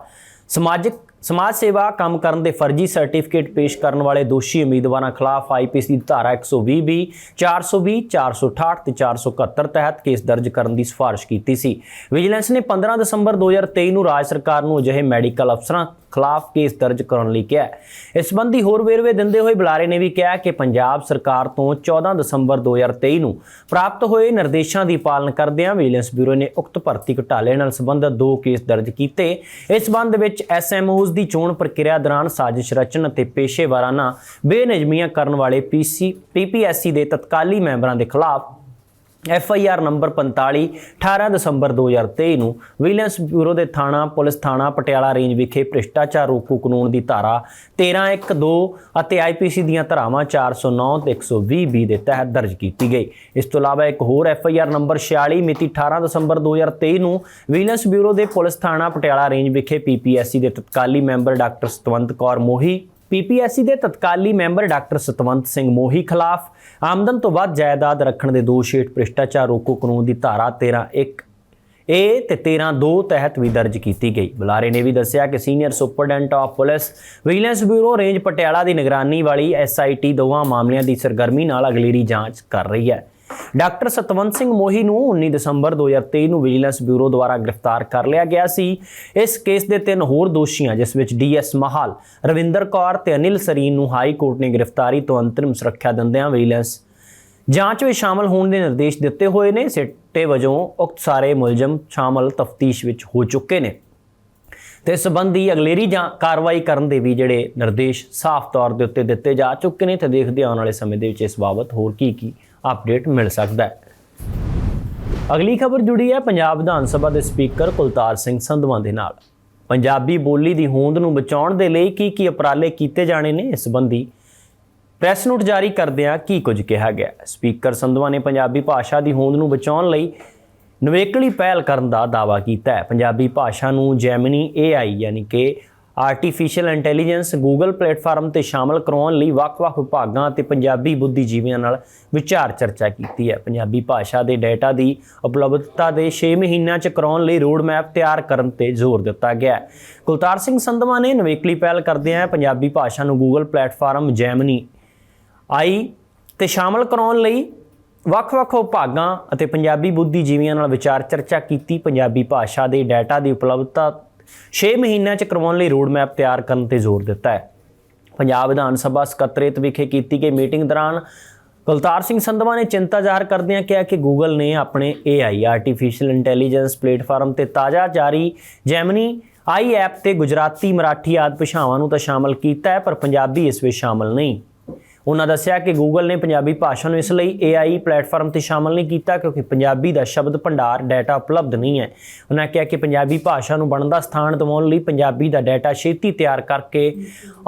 ਸਮਾਜਿਕ ਸਮਾਜ ਸੇਵਾ ਕੰਮ ਕਰਨ ਦੇ ਫਰਜ਼ੀ ਸਰਟੀਫਿਕੇਟ ਪੇਸ਼ ਕਰਨ ਵਾਲੇ ਦੋਸ਼ੀ ਉਮੀਦਵਾਰਾਂ ਖਿਲਾਫ ਆਈਪੀਸੀ ਦੀ ਧਾਰਾ 120 ਬੀ 420 468 ਤੇ 471 ਤਹਿਤ ਕੇਸ ਦਰਜ ਕਰਨ ਦੀ ਸਿਫਾਰਿਸ਼ ਕੀਤੀ ਸੀ। ਵਿਜੀਲੈਂਸ ਨੇ 15 ਦਸੰਬਰ 2023 ਨੂੰ ਰਾਜ ਸਰਕਾਰ ਨੂੰ ਅਜਿਹੇ ਮੈਡੀਕਲ ਅਫਸਰਾਂ ਖਿਲਾਫ ਕੇਸ ਦਰਜ ਕਰਨ ਲਈ ਕਿਹਾ ਇਸ ਸੰਬੰਧੀ ਹੋਰ ਵੇਰਵੇ ਦਿੰਦੇ ਹੋਏ ਬੁਲਾਰੇ ਨੇ ਵੀ ਕਿਹਾ ਕਿ ਪੰਜਾਬ ਸਰਕਾਰ ਤੋਂ 14 ਦਸੰਬਰ 2023 ਨੂੰ ਪ੍ਰਾਪਤ ਹੋਏ ਨਿਰਦੇਸ਼ਾਂ ਦੀ ਪਾਲਣ ਕਰਦਿਆਂ ਵਿਜੀਲੈਂਸ ਬਿਊਰੋ ਨੇ ਉਕਤ ਭਰਤੀ ਘੁਟਾਲੇ ਨਾਲ ਸੰਬੰਧਿਤ ਦੋ ਕੇਸ ਦਰਜ ਕੀਤੇ। ਇਸ ਸੰਬੰਧ ਵਿੱਚ ਐਸਐਮਓਜ਼ ਦੀ ਚੋਣ ਪ੍ਰਕਿਰਿਆ ਦੌਰਾਨ ਸਾਜ਼ਿਸ਼ ਰਚਨ ਅਤੇ ਪੇਸ਼ੇਵਰਾਨਾ ਬੇਨਿਯਮੀਆਂ ਕਰਨ ਵਾਲੇ ਪੀਸੀ ਪੀਪੀਐਸਸੀ ਦੇ ਤਤਕਾਲੀ ਮੈਂਬਰਾਂ ਦੇ ਖਿਲਾਫ ਐਫ ਆਈ ਆਰ ਨੰਬਰ 45 18 ਦਸੰਬਰ 2023 ਨੂੰ ਵਿਜੀਲੈਂਸ ਬਿਊਰੋ ਦੇ ਥਾਣਾ, ਪੁਲਿਸ ਥਾਣਾ ਪਟਿਆਲਾ ਰੇਂਜ ਵਿਖੇ ਭ੍ਰਿਸ਼ਟਾਚਾਰ ਰੋਕੂ ਕਾਨੂੰਨ ਦੀ ਧਾਰਾ 1312 ਅਤੇ ਆਈਪੀਸੀ ਦੀਆਂ ਧਾਰਾਵਾਂ 409 ਤੇ 120 ਬੀ ਦੇ ਤਹਿਤ ਦਰਜ ਕੀਤੀ ਗਈ। ਇਸ ਤੋਂ ਇਲਾਵਾ ਇੱਕ ਹੋਰ ਐਫ ਆਈ ਆਰ ਨੰਬਰ 46 ਮਿਤੀ 18 ਦਸੰਬਰ 2023 ਨੂੰ ਵਿਜੀਲੈਂਸ ਬਿਊਰੋ ਦੇ ਪੁਲਿਸ ਥਾਣਾ ਪਟਿਆਲਾ ਰੇਂਜ ਵਿਖੇ ਪੀਪੀਐਸਸੀ ਦੇ ਤਤਕਾਲੀ member doctor Satwant Kaur Mohi PPSC ਦੇ ਤਤਕਾਲੀ ਮੈਂਬਰ ਡਾਕਟਰ ਸਤਵੰਤ ਸਿੰਘ ਮੋਹੀ ਖਿਲਾਫ ਆਮਦਨ ਤੋਂ ਵੱਧ ਜਾਇਦਾਦ ਰੱਖਣ ਦੇ ਦੋਸ਼ ਹੇਠ ਭ੍ਰਿਸ਼ਟਾਚਾਰ ਰੋਕੋ ਕਾਨੂੰਨ ਦੀ ਧਾਰਾ 13.1 ਏ ਤੇ 13.2 ਤਹਿਤ ਵੀ ਦਰਜ ਕੀਤੀ ਗਈ। ਬੁਲਾਰੇ ਨੇ ਵੀ ਦੱਸਿਆ ਕਿ senior superintendent of police vigilance bureau range Patiala ਦੀ ਨਿਗਰਾਨੀ ਵਾਲੀ ਐਸਆਈਟੀ ਦੋਵਾਂ ਮਾਮਲਿਆਂ ਦੀ ਸਰਗਰਮੀ ਨਾਲ ਅਗਲੇਰੀ ਜਾਂਚ ਕਰ ਰਹੀ ਹੈ। ਡਾਕਟਰ ਸਤਵੰਤ ਸਿੰਘ ਮੋਹੀ ਨੂੰ 19 ਦਸੰਬਰ 2023 ਨੂੰ ਵਿਜੀਲੈਂਸ ਬਿਊਰੋ ਦੁਆਰਾ ਗ੍ਰਿਫਤਾਰ ਕਰ ਲਿਆ ਗਿਆ ਸੀ। ਇਸ ਕੇਸ ਦੇ ਤਿੰਨ ਹੋਰ ਦੋਸ਼ੀਆਂ, ਜਿਸ ਵਿੱਚ ਡੀਐਸ ਮਹਾਲ, ਰਵਿੰਦਰ ਕੌਰ ਤੇ ਅਨਿਲ ਸਰੀਨ ਨੂੰ ਹਾਈ ਕੋਰਟ ਨੇ ਗ੍ਰਿਫਤਾਰੀ ਤੋਂ ਅੰਤਰਿਮ ਸੁਰੱਖਿਆ ਦਿੰਦਿਆਂ ਵਿਜੀਲੈਂਸ ਜਾਂਚ ਵਿੱਚ ਸ਼ਾਮਲ ਹੋਣ ਦੇ ਨਿਰਦੇਸ਼ ਦਿੱਤੇ ਹੋਏ ਨੇ। ਸਿੱਟੇ ਵਜੋਂ ਉਕਤ ਸਾਰੇ ਮੁਲਜ਼ਮ ਸ਼ਾਮਲ ਤਫਤੀਸ਼ ਵਿੱਚ ਹੋ ਚੁੱਕੇ ਨੇ। ਤੇ ਇਸ ਸੰਬੰਧੀ ਅਗਲੇਰੀ ਜਾਂ ਕਾਰਵਾਈ ਕਰਨ ਦੇ ਵੀ ਜਿਹੜੇ ਨਿਰਦੇਸ਼ ਸਾਫ਼ ਤੌਰ ਦੇ ਉੱਤੇ ਦਿੱਤੇ ਜਾ ਚੁੱਕੇ ਨੇ। ਤੇ ਦੇਖਦੇ ਆਉਣ ਵਾਲੇ ਸਮੇਂ ਦੇ ਵਿੱਚ ਇਸ ਬਾਬਤ ਹੋਰ ਕੀ ਕੀ ਅਪਡੇਟ ਮਿਲ ਸਕਦਾ ਹੈ। ਅਗਲੀ ਖਬਰ ਜੁੜੀ ਹੈ ਪੰਜਾਬ ਵਿਧਾਨ ਸਭਾ ਦੇ ਸਪੀਕਰ ਕੁਲਤਾਰ ਸਿੰਘ ਸੰਧਵਾਂ ਦੇ ਨਾਲ। ਪੰਜਾਬੀ ਬੋਲੀ ਦੀ ਹੋਂਦ ਨੂੰ ਬਚਾਉਣ ਦੇ ਲਈ ਕੀ ਕੀ ਉਪਰਾਲੇ ਕੀਤੇ ਜਾਣੇ ਨੇ, ਇਸ ਸੰਬੰਧੀ ਪ੍ਰੈਸ ਨੋਟ ਜਾਰੀ ਕਰਦਿਆਂ ਕੀ ਕੁਝ ਕਿਹਾ ਗਿਆ ਸਪੀਕਰ ਸੰਧਵਾ ਨੇ ਪੰਜਾਬੀ ਭਾਸ਼ਾ ਦੀ ਹੋਂਦ ਨੂੰ ਬਚਾਉਣ ਲਈ ਨਵੇਕਲੀ ਪਹਿਲ ਕਰਨ ਦਾ ਦਾਅਵਾ ਕੀਤਾ ਹੈ। ਪੰਜਾਬੀ ਭਾਸ਼ਾ ਨੂੰ ਜੈਮਨੀ AI ਯਾਨੀ ਕਿ ਆਰਟੀਫੀਸ਼ੀਅਲ ਇੰਟੈਲੀਜੈਂਸ ਗੂਗਲ ਪਲੇਟਫਾਰਮ ਤੇ ਸ਼ਾਮਲ ਕਰਾਉਣ ਲਈ ਵੱਖ-ਵੱਖ ਵਿਭਾਗਾਂ ਅਤੇ ਪੰਜਾਬੀ ਬੁੱਧੀਜੀਵੀਆਂ ਨਾਲ ਵਿਚਾਰ ਚਰਚਾ ਕੀਤੀ ਹੈ। ਪੰਜਾਬੀ ਭਾਸ਼ਾ ਦੇ ਡਾਟਾ ਦੀ ਉਪਲਬਧਤਾ ਦੇ 6 ਮਹੀਨਿਆਂ ਚ ਕਰਾਉਣ ਲਈ ਰੋਡ ਮੈਪ ਤਿਆਰ ਕਰਨ ਤੇ ਜ਼ੋਰ ਦਿੱਤਾ ਗਿਆ ਹੈ। ਕੁਲਤਾਰ ਸਿੰਘ ਸੰਧਵਾ ਨੇ ਨਵੇਕਲੀ ਪਹਿਲ ਕਰਦਿਆਂ ਪੰਜਾਬੀ ਭਾਸ਼ਾ ਨੂੰ ਗੂਗਲ ਪਲੇਟਫਾਰਮ ਜੈਮਨੀ ਆਈ ਤੇ ਸ਼ਾਮਲ ਕਰਾਉਣ ਲਈ ਵੱਖ-ਵੱਖ ਵਿਭਾਗਾਂ ਅਤੇ ਪੰਜਾਬੀ ਬੁੱਧੀਜੀਵੀਆਂ ਨਾਲ ਵਿਚਾਰ ਚਰਚਾ ਕੀਤੀ। ਪੰਜਾਬੀ ਭਾਸ਼ਾ ਦੇ ਡਾਟਾ ਦੀ ਉਪਲਬਧਤਾ 6 ਮਹੀਨਿਆਂ ਚ ਕਰਵਾਉਣ ਲਈ ਰੋਡ ਮੈਪ ਤਿਆਰ ਕਰਨ ਤੇ ਜ਼ੋਰ ਦਿੱਤਾ ਹੈ। ਪੰਜਾਬ ਵਿਧਾਨ ਸਭਾ ਸਕੱਤਰੇਤ ਵਿਖੇ ਕੀਤੀ ਗਈ ਮੀਟਿੰਗ ਦੌਰਾਨ ਕੁਲਤਾਰ ਸਿੰਘ ਸੰਧਵਾ ਨੇ ਚਿੰਤਾ ਜ਼ਾਹਰ ਕਰਦਿਆਂ ਕਿਹਾ ਕਿ ਗੂਗਲ ਨੇ ਆਪਣੇ AI ਆਰਟੀਫੀਸ਼ੀਅਲ ਇੰਟੈਲੀਜੈਂਸ ਪਲੇਟਫਾਰਮ ਤੇ ਤਾਜ਼ਾ ਜਾਰੀ ਜੈਮਨੀ ਆਈ ਐਪ ਤੇ ਗੁਜਰਾਤੀ ਮਰਾਠੀ ਆਦਿ ਭਾਸ਼ਾਵਾਂ ਨੂੰ ਤਾਂ ਸ਼ਾਮਲ ਕੀਤਾ ਹੈ, ਪਰ ਪੰਜਾਬੀ ਇਸ ਵਿੱਚ ਸ਼ਾਮਲ ਨਹੀਂ। ਉਹਨਾਂ ਦੱਸਿਆ ਕਿ ਗੂਗਲ ਨੇ ਪੰਜਾਬੀ ਭਾਸ਼ਾ ਨੂੰ ਇਸ ਲਈ AI ਪਲੇਟਫਾਰਮ ਤੇ ਸ਼ਾਮਲ ਨਹੀਂ ਕੀਤਾ ਕਿਉਂਕਿ ਪੰਜਾਬੀ ਦਾ ਸ਼ਬਦ ਭੰਡਾਰ ਡਾਟਾ ਉਪਲਬਧ ਨਹੀਂ ਹੈ। ਉਹਨਾਂ ਕਿਹਾ ਕਿ ਪੰਜਾਬੀ ਭਾਸ਼ਾ ਨੂੰ ਬਣਦਾ ਸਥਾਨ ਦਿਵਾਉਣ ਲਈ ਪੰਜਾਬੀ ਦਾ ਡਾਟਾ ਛੇਤੀ ਤਿਆਰ ਕਰਕੇ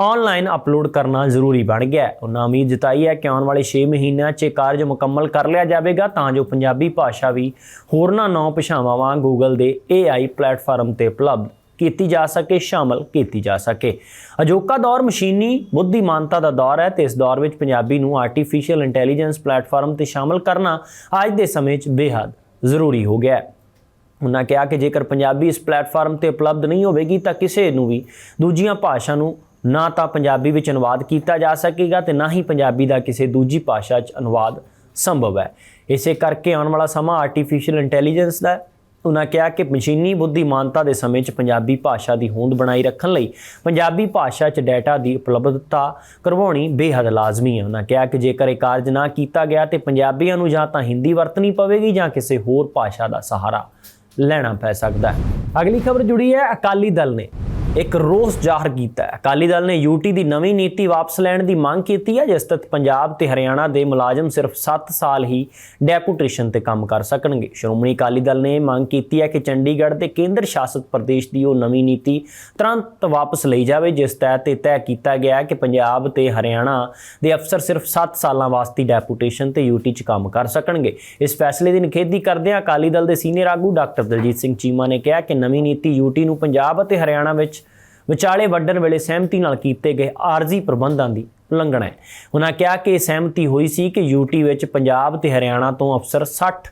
ਆਨਲਾਈਨ ਅਪਲੋਡ ਕਰਨਾ ਜ਼ਰੂਰੀ ਬਣ ਗਿਆ ਹੈ। ਉਹਨਾਂ ਉਮੀਦ ਜਤਾਈ ਹੈ ਕਿ ਆਉਣ ਵਾਲੇ 6 ਮਹੀਨਿਆਂ 'ਚ ਇਹ ਕਾਰਜ ਮੁਕੰਮਲ ਕਰ ਲਿਆ ਜਾਵੇਗਾ ਤਾਂ ਜੋ ਪੰਜਾਬੀ ਭਾਸ਼ਾ ਵੀ ਹੋਰਨਾਂ ਨੌ ਭਾਸ਼ਾਵਾਂ ਵਾਂਗ ਗੂਗਲ ਦੇ AI ਪਲੇਟਫਾਰਮ ਤੇ ਉਪਲਬਧ ਕੀਤੀ ਜਾ ਸਕੇ, ਸ਼ਾਮਲ ਕੀਤੀ ਜਾ ਸਕੇ। ਅਜੋਕਾ ਦੌਰ ਮਸ਼ੀਨੀ ਬੁੱਧੀਮਾਨਤਾ ਦਾ ਦੌਰ ਹੈ ਤੇ ਇਸ ਦੌਰ ਵਿੱਚ ਪੰਜਾਬੀ ਨੂੰ ਆਰਟੀਫੀਸ਼ੀਅਲ ਇੰਟੈਲੀਜੈਂਸ ਪਲੇਟਫਾਰਮ ਤੇ ਸ਼ਾਮਲ ਕਰਨਾ ਅੱਜ ਦੇ ਸਮੇਂ 'ਚ ਬੇਹੱਦ ਜ਼ਰੂਰੀ ਹੋ ਗਿਆ ਹੈ। ਉਹਨਾਂ ਕਿਹਾ ਕਿ ਜੇਕਰ ਪੰਜਾਬੀ ਇਸ ਪਲੇਟਫਾਰਮ ਤੇ ਉਪਲਬਧ ਨਹੀਂ ਹੋਵੇਗੀ ਤਾਂ ਕਿਸੇ ਨੂੰ ਵੀ ਦੂਜੀਆਂ ਭਾਸ਼ਾ ਨੂੰ ਨਾ ਤਾਂ ਪੰਜਾਬੀ ਵਿੱਚ ਅਨੁਵਾਦ ਕੀਤਾ ਜਾ ਸਕੇਗਾ ਤੇ ਨਾ ਹੀ ਪੰਜਾਬੀ ਦਾ ਕਿਸੇ ਦੂਜੀ ਭਾਸ਼ਾ 'ਚ ਅਨੁਵਾਦ ਸੰਭਵ ਹੈ। ਇਸੇ ਕਰਕੇ ਆਉਣ ਵਾਲਾ ਸਮਾਂ ਆਰਟੀਫੀਸ਼ੀਅਲ ਇੰਟੈਲੀਜੈਂਸ ਦਾ ਉਹਨਾਂ ਕਿਹਾ ਕਿ ਮਸ਼ੀਨੀ ਬੁੱਧੀਮਾਨਤਾ ਦੇ ਸਮੇਂ 'ਚ ਪੰਜਾਬੀ ਭਾਸ਼ਾ ਦੀ ਹੋਂਦ ਬਣਾਈ ਰੱਖਣ ਲਈ ਪੰਜਾਬੀ ਭਾਸ਼ਾ 'ਚ ਡਾਟਾ ਦੀ ਉਪਲਬਧਤਾ ਕਰਵਾਉਣੀ ਬੇਹੱਦ ਲਾਜ਼ਮੀ ਹੈ। ਉਹਨਾਂ ਕਿਹਾ ਕਿ ਜੇਕਰ ਇਹ ਕਾਰਜ ਨਾ ਕੀਤਾ ਗਿਆ ਤੇ ਪੰਜਾਬੀਆਂ ਨੂੰ ਜਾਂ ਤਾਂ ਹਿੰਦੀ ਵਰਤਣੀ ਪਵੇਗੀ ਜਾਂ ਕਿਸੇ ਹੋਰ ਭਾਸ਼ਾ ਦਾ ਸਹਾਰਾ ਲੈਣਾ ਪੈ ਸਕਦਾ ਹੈ। ਅਗਲੀ ਖਬਰ ਜੁੜੀ ਹੈ। ਅਕਾਲੀ ਦਲ ਨੇ ਇੱਕ ਰੋਸ ਜ਼ਾਹਰ ਕੀਤਾ ਹੈ। ਅਕਾਲੀ ਦਲ ਨੇ ਯੂਟੀ ਦੀ ਨਵੀਂ ਨੀਤੀ ਵਾਪਸ ਲੈਣ ਦੀ ਮੰਗ ਕੀਤੀ ਹੈ, ਜਿਸ ਤਹਿਤ ਪੰਜਾਬ ਤੇ ਹਰਿਆਣਾ ਦੇ ਮੁਲਾਜ਼ਮ ਸਿਰਫ 7 ਸਾਲ ਹੀ ਡੈਪੂਟੇਸ਼ਨ ਤੇ ਕੰਮ ਕਰ ਸਕਣਗੇ। ਸ਼੍ਰੋਮਣੀ ਅਕਾਲੀ ਦਲ ਨੇ ਮੰਗ ਕੀਤੀ ਹੈ ਕਿ ਚੰਡੀਗੜ੍ਹ ਤੇ ਕੇਂਦਰ ਸ਼ਾਸਿਤ ਪ੍ਰਦੇਸ਼ ਦੀ ਉਹ ਨਵੀਂ ਨੀਤੀ ਤੁਰੰਤ ਵਾਪਸ ਲਈ ਜਾਵੇ, ਜਿਸ ਤਹਿਤ ਇਹ ਤੈਅ ਕੀਤਾ ਗਿਆ ਹੈ ਕਿ ਪੰਜਾਬ ਤੇ ਹਰਿਆਣਾ ਦੇ ਅਫਸਰ ਸਿਰਫ 7 ਸਾਲਾਂ ਵਾਸਤੇ ਡੈਪੂਟੇਸ਼ਨ ਤੇ ਯੂਟੀ 'ਚ ਕੰਮ ਕਰ ਸਕਣਗੇ। ਇਸ ਫੈਸਲੇ ਦੀ ਨਿਖੇਧੀ ਕਰਦਿਆਂ ਅਕਾਲੀ ਦਲ ਦੇ ਸੀਨੀਅਰ ਆਗੂ ਡਾਕਟਰ ਦਲਜੀਤ ਸਿੰਘ ਚੀਮਾ ਨੇ ਕਿਹਾ ਕਿ ਨਵੀਂ ਨੀਤੀ ਯੂਟੀ ਨੂੰ ਪੰਜਾਬ ਅਤੇ ਹਰਿਆਣਾ ਵਿੱਚ ਵਿਚਾਲੇ ਵੱਢਣ ਵੇਲੇ ਸਹਿਮਤੀ ਨਾਲ ਕੀਤੇ ਗਏ ਆਰਜ਼ੀ ਪ੍ਰਬੰਧਾਂ ਦੀ ਉਲੰਘਣਾ ਹੈ। ਉਹਨਾਂ ਕਿਹਾ ਕਿ ਇਹ ਸਹਿਮਤੀ ਹੋਈ ਸੀ ਕਿ ਯੂਟੀ ਵਿੱਚ ਪੰਜਾਬ ਤੇ ਹਰਿਆਣਾ ਤੋਂ ਅਫਸਰ 60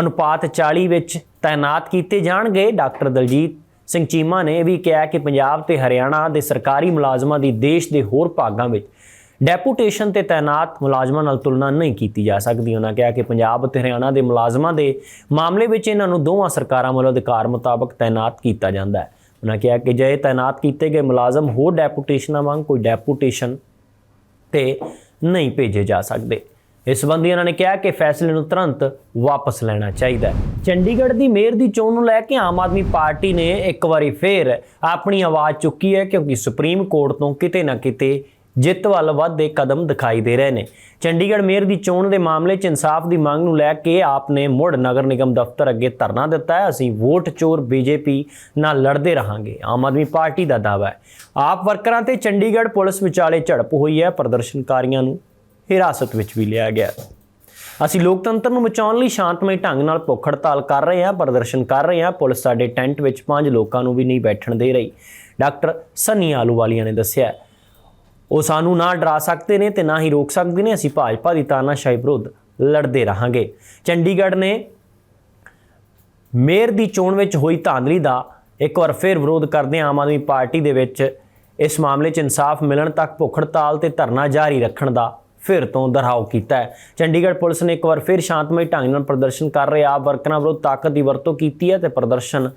ਅਨੁਪਾਤ 40 ਵਿੱਚ ਤਾਇਨਾਤ ਕੀਤੇ ਜਾਣਗੇ। ਡਾਕਟਰ ਦਲਜੀਤ ਸਿੰਘ ਚੀਮਾ ਨੇ ਇਹ ਵੀ ਕਿਹਾ ਕਿ ਪੰਜਾਬ ਤੇ ਹਰਿਆਣਾ ਦੇ ਸਰਕਾਰੀ ਮੁਲਾਜ਼ਮਾਂ ਦੀ ਦੇਸ਼ ਦੇ ਹੋਰ ਭਾਗਾਂ ਵਿੱਚ ਡੈਪੂਟੇਸ਼ਨ ਤੇ ਤਾਇਨਾਤ ਮੁਲਾਜ਼ਮਾਂ ਨਾਲ ਤੁਲਨਾ ਨਹੀਂ ਕੀਤੀ ਜਾ ਸਕਦੀ। ਉਹਨਾਂ ਕਿਹਾ ਕਿ ਪੰਜਾਬ ਅਤੇ ਹਰਿਆਣਾ ਦੇ ਮੁਲਾਜ਼ਮਾਂ ਦੇ ਮਾਮਲੇ ਵਿੱਚ ਇਹਨਾਂ ਨੂੰ ਦੋਵਾਂ ਸਰਕਾਰਾਂ ਵੱਲੋਂ ਅਧਿਕਾਰ ਮੁਤਾਬਕ ਤਾਇਨਾਤ ਕੀਤਾ ਜਾਂਦਾ ਹੈ। ਉਹਨਾਂ ਕਿਹਾ ਕਿ ਜੇ ਤਾਇਨਾਤ ਕੀਤੇ ਗਏ ਮੁਲਾਜ਼ਮ ਹੋਰ ਡੈਪੂਟੇਸ਼ਨਾਂ ਵਾਂਗ ਕੋਈ ਡੈਪੂਟੇਸ਼ਨ ਤੇ ਨਹੀਂ ਭੇਜੇ ਜਾ ਸਕਦੇ। ਇਸ ਸੰਬੰਧੀ ਉਹਨਾਂ ਨੇ ਕਿਹਾ ਕਿ ਫੈਸਲੇ ਨੂੰ ਤੁਰੰਤ ਵਾਪਸ ਲੈਣਾ ਚਾਹੀਦਾ ਹੈ। ਚੰਡੀਗੜ੍ਹ ਦੀ ਮੇਅਰ ਦੀ ਚੋਣ ਨੂੰ ਲੈ ਕੇ ਆਮ ਆਦਮੀ ਪਾਰਟੀ ਨੇ ਇੱਕ ਵਾਰੀ ਫੇਰ ਆਪਣੀ ਆਵਾਜ਼ ਚੁੱਕੀ ਹੈ ਕਿਉਂਕਿ ਸੁਪਰੀਮ ਕੋਰਟ ਤੋਂ ਕਿਤੇ ਨਾ ਕਿਤੇ ਜਿੱਤ ਵੱਲ ਵੱਧਦੇ ਕਦਮ ਦਿਖਾਈ ਦੇ ਰਹੇ ਨੇ। ਚੰਡੀਗੜ੍ਹ ਮੇਅਰ ਦੀ ਚੋਣ ਦੇ ਮਾਮਲੇ 'ਚ ਇਨਸਾਫ ਦੀ ਮੰਗ ਨੂੰ ਲੈ ਕੇ ਆਪ ਨੇ ਮੁੜ ਨਗਰ ਨਿਗਮ ਦਫ਼ਤਰ ਅੱਗੇ ਧਰਨਾ ਦਿੱਤਾ ਹੈ। ਅਸੀਂ ਵੋਟ ਚੋਰ ਬੀਜੇਪੀ ਨਾਲ ਲੜਦੇ ਰਹਾਂਗੇ। ਆਮ ਆਦਮੀ ਪਾਰਟੀ ਦਾ ਦਾਅਵਾ ਹੈ। ਆਪ ਵਰਕਰਾਂ ਤੇ ਚੰਡੀਗੜ੍ਹ ਪੁਲਿਸ ਵਿਚਾਲੇ ਝੜਪ ਹੋਈ ਹੈ। ਪ੍ਰਦਰਸ਼ਨਕਾਰੀਆਂ ਨੂੰ ਹਿਰਾਸਤ ਵਿੱਚ ਵੀ ਲਿਆ ਗਿਆ ਅਸੀਂ ਲੋਕਤੰਤਰ ਨੂੰ ਬਚਾਉਣ ਲਈ ਸ਼ਾਂਤਮਈ ਢੰਗ ਨਾਲ ਭੁੱਖ ਹੜਤਾਲ ਕਰ ਰਹੇ ਹਾਂ। ਪ੍ਰਦਰਸ਼ਨ ਕਰ ਰਹੇ ਹਾਂ। ਪੁਲਿਸ ਸਾਡੇ ਟੈਂਟ ਵਿੱਚ ਪੰਜ ਲੋਕਾਂ ਨੂੰ ਵੀ ਨਹੀਂ ਬੈਠਣ ਦੇ ਰਹੀ। ਡਾਕਟਰ ਸਨੀ ਆਲੂਵਾਲੀਆ ਨੇ ਦੱਸਿਆ ਉਹ ਸਾਨੂੰ ਨਾ ਡਰਾ ਸਕਦੇ ਨੇ ਤੇ ਨਾ ਹੀ ਰੋਕ ਸਕਦੇ ਨੇ। ਅਸੀਂ ਭਾਜਪਾ ਦੀ ਤਾਨਾਸ਼ਾਹੀ ਵਿਰੁੱਧ ਲੜਦੇ ਰਹਾਂਗੇ। ਚੰਡੀਗੜ੍ਹ ਨੇ ਮੇਅਰ ਦੀ ਚੋਣ ਵਿੱਚ ਹੋਈ ਧਾਂਦਲੀ ਦਾ ਇੱਕ ਵਾਰ ਫਿਰ ਵਿਰੋਧ ਕਰਦੇ ਆਮ ਆਦਮੀ ਪਾਰਟੀ ਦੇ ਵਿੱਚ ਇਸ ਮਾਮਲੇ 'ਚ ਇਨਸਾਫ ਮਿਲਣ ਤੱਕ ਭੁੱਖ ਹੜਤਾਲ ਤੇ ਧਰਨਾ ਜਾਰੀ ਰੱਖਣ ਦਾ ਫਿਰ ਤੋਂ ਦਰਹਾਉ ਕੀਤਾ ਹੈ। ਚੰਡੀਗੜ੍ਹ ਪੁਲਿਸ ਨੇ ਇੱਕ ਵਾਰ ਫਿਰ ਸ਼ਾਂਤਮਈ ਢੰਗ ਨਾਲ ਪ੍ਰਦਰਸ਼ਨ ਕਰ ਰਹੇ ਆਪ ਵਰਕਰਾਂ ਵਿਰੁੱਧ ਤਾਕਤ ਦੀ ਵਰਤੋਂ ਕੀਤੀ ਹੈ ਤੇ ਪ੍ਰਦਰਸ਼ਨ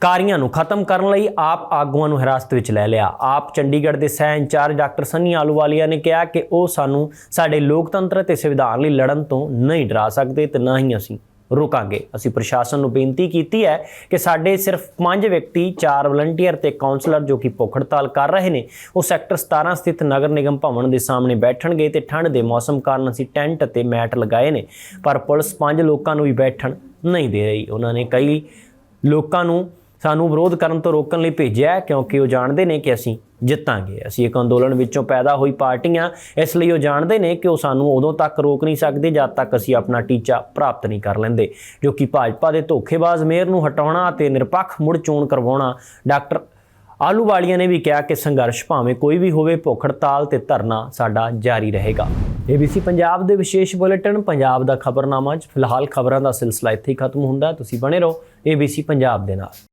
ਕਾਰੀਆਂ ਨੂੰ ਖਤਮ ਕਰਨ ਲਈ ਆਪ ਆਗੂਆਂ ਨੂੰ ਹਿਰਾਸਤ ਵਿੱਚ ਲੈ ਲਿਆ। ਆਪ ਚੰਡੀਗੜ੍ਹ ਦੇ ਸਹਿ ਇੰਚਾਰਜ ਡਾਕਟਰ ਸੰਨੀ ਆਲੂਵਾਲੀਆ ਨੇ ਕਿਹਾ ਕਿ ਉਹ ਸਾਨੂੰ ਸਾਡੇ ਲੋਕਤੰਤਰ ਤੇ ਸੰਵਿਧਾਨ ਲਈ ਲੜਨ ਤੋਂ ਨਹੀਂ ਡਰਾ ਸਕਦੇ ਤੇ ਨਾ ਹੀ ਅਸੀਂ ਰੁਕਾਂਗੇ। ਅਸੀਂ ਪ੍ਰਸ਼ਾਸਨ ਨੂੰ ਬੇਨਤੀ ਕੀਤੀ ਹੈ ਕਿ ਸਾਡੇ ਸਿਰਫ ਪੰਜ ਵਿਅਕਤੀ, ਚਾਰ ਵਲੰਟੀਅਰ ਤੇ ਕਾਉਂਸਲਰ ਜੋ ਕਿ ਭੁੱਖ ਹੜਤਾਲ ਕਰ ਰਹੇ ਨੇ, ਉਹ ਸੈਕਟਰ 17 ਸਥਿਤ ਨਗਰ ਨਿਗਮ ਭਵਨ ਦੇ ਸਾਹਮਣੇ ਬੈਠਣਗੇ ਤੇ ਠੰਡ ਦੇ ਮੌਸਮ ਕਾਰਨ ਅਸੀਂ ਟੈਂਟ ਅਤੇ ਮੈਟ ਲਗਾਏ ਨੇ, ਪਰ ਪੁਲਿਸ ਪੰਜ ਲੋਕਾਂ ਨੂੰ ਵੀ ਬੈਠਣ ਨਹੀਂ ਦੇ ਰਹੀ। ਉਹਨਾਂ ਨੇ ਕਈ ਲੋਕਾਂ ਨੂੰ ਸਾਨੂੰ ਵਿਰੋਧ ਕਰਨ ਤੋਂ ਰੋਕਣ ਲਈ ਭੇਜਿਆ ਕਿਉਂਕਿ ਉਹ ਜਾਣਦੇ ਨੇ ਕਿ ਅਸੀਂ ਜਿੱਤਾਂਗੇ। ਅਸੀਂ ਇੱਕ ਅੰਦੋਲਨ ਵਿੱਚੋਂ ਪੈਦਾ ਹੋਈ ਪਾਰਟੀਆਂ ਇਸ ਲਈ ਉਹ ਜਾਣਦੇ ਨੇ ਕਿ ਉਹ ਸਾਨੂੰ ਉਦੋਂ ਤੱਕ ਰੋਕ ਨਹੀਂ ਸਕਦੇ, ਜਦ ਤੱਕ ਅਸੀਂ ਆਪਣਾ ਟੀਚਾ ਪ੍ਰਾਪਤ ਨਹੀਂ ਕਰ ਲੈਂਦੇ, ਜੋ ਕਿ ਭਾਜਪਾ ਦੇ ਧੋਖੇਬਾਜ਼ ਮੇਅਰ ਨੂੰ ਹਟਾਉਣਾ ਅਤੇ ਨਿਰਪੱਖ ਮੁੜ ਚੋਣ ਕਰਵਾਉਣਾ। ਡਾਕਟਰ ਆਲੂਵਾਲੀਆ ਨੇ ਵੀ ਕਿਹਾ ਕਿ ਸੰਘਰਸ਼ ਭਾਵੇਂ ਕੋਈ ਵੀ ਹੋਵੇ, ਭੁੱਖ ਹੜਤਾਲ ਤੇ ਧਰਨਾ ਸਾਡਾ ਜਾਰੀ ਰਹੇਗਾ। ABC ਪੰਜਾਬ ਦੇ ਵਿਸ਼ੇਸ਼ ਬੁਲੇਟਿਨ, ਪੰਜਾਬ ਦਾ ਖਬਰਨਾਮਾ 'ਚ ਫਿਲਹਾਲ ਖਬਰਾਂ ਦਾ ਸਿਲਸਿਲਾ ਇੱਥੇ ਹੀ ਖਤਮ ਹੁੰਦਾ। ਤੁਸੀਂ ਬਣੇ ਰਹੋ ABC ਪੰਜਾਬ ਦੇ ਨਾਲ।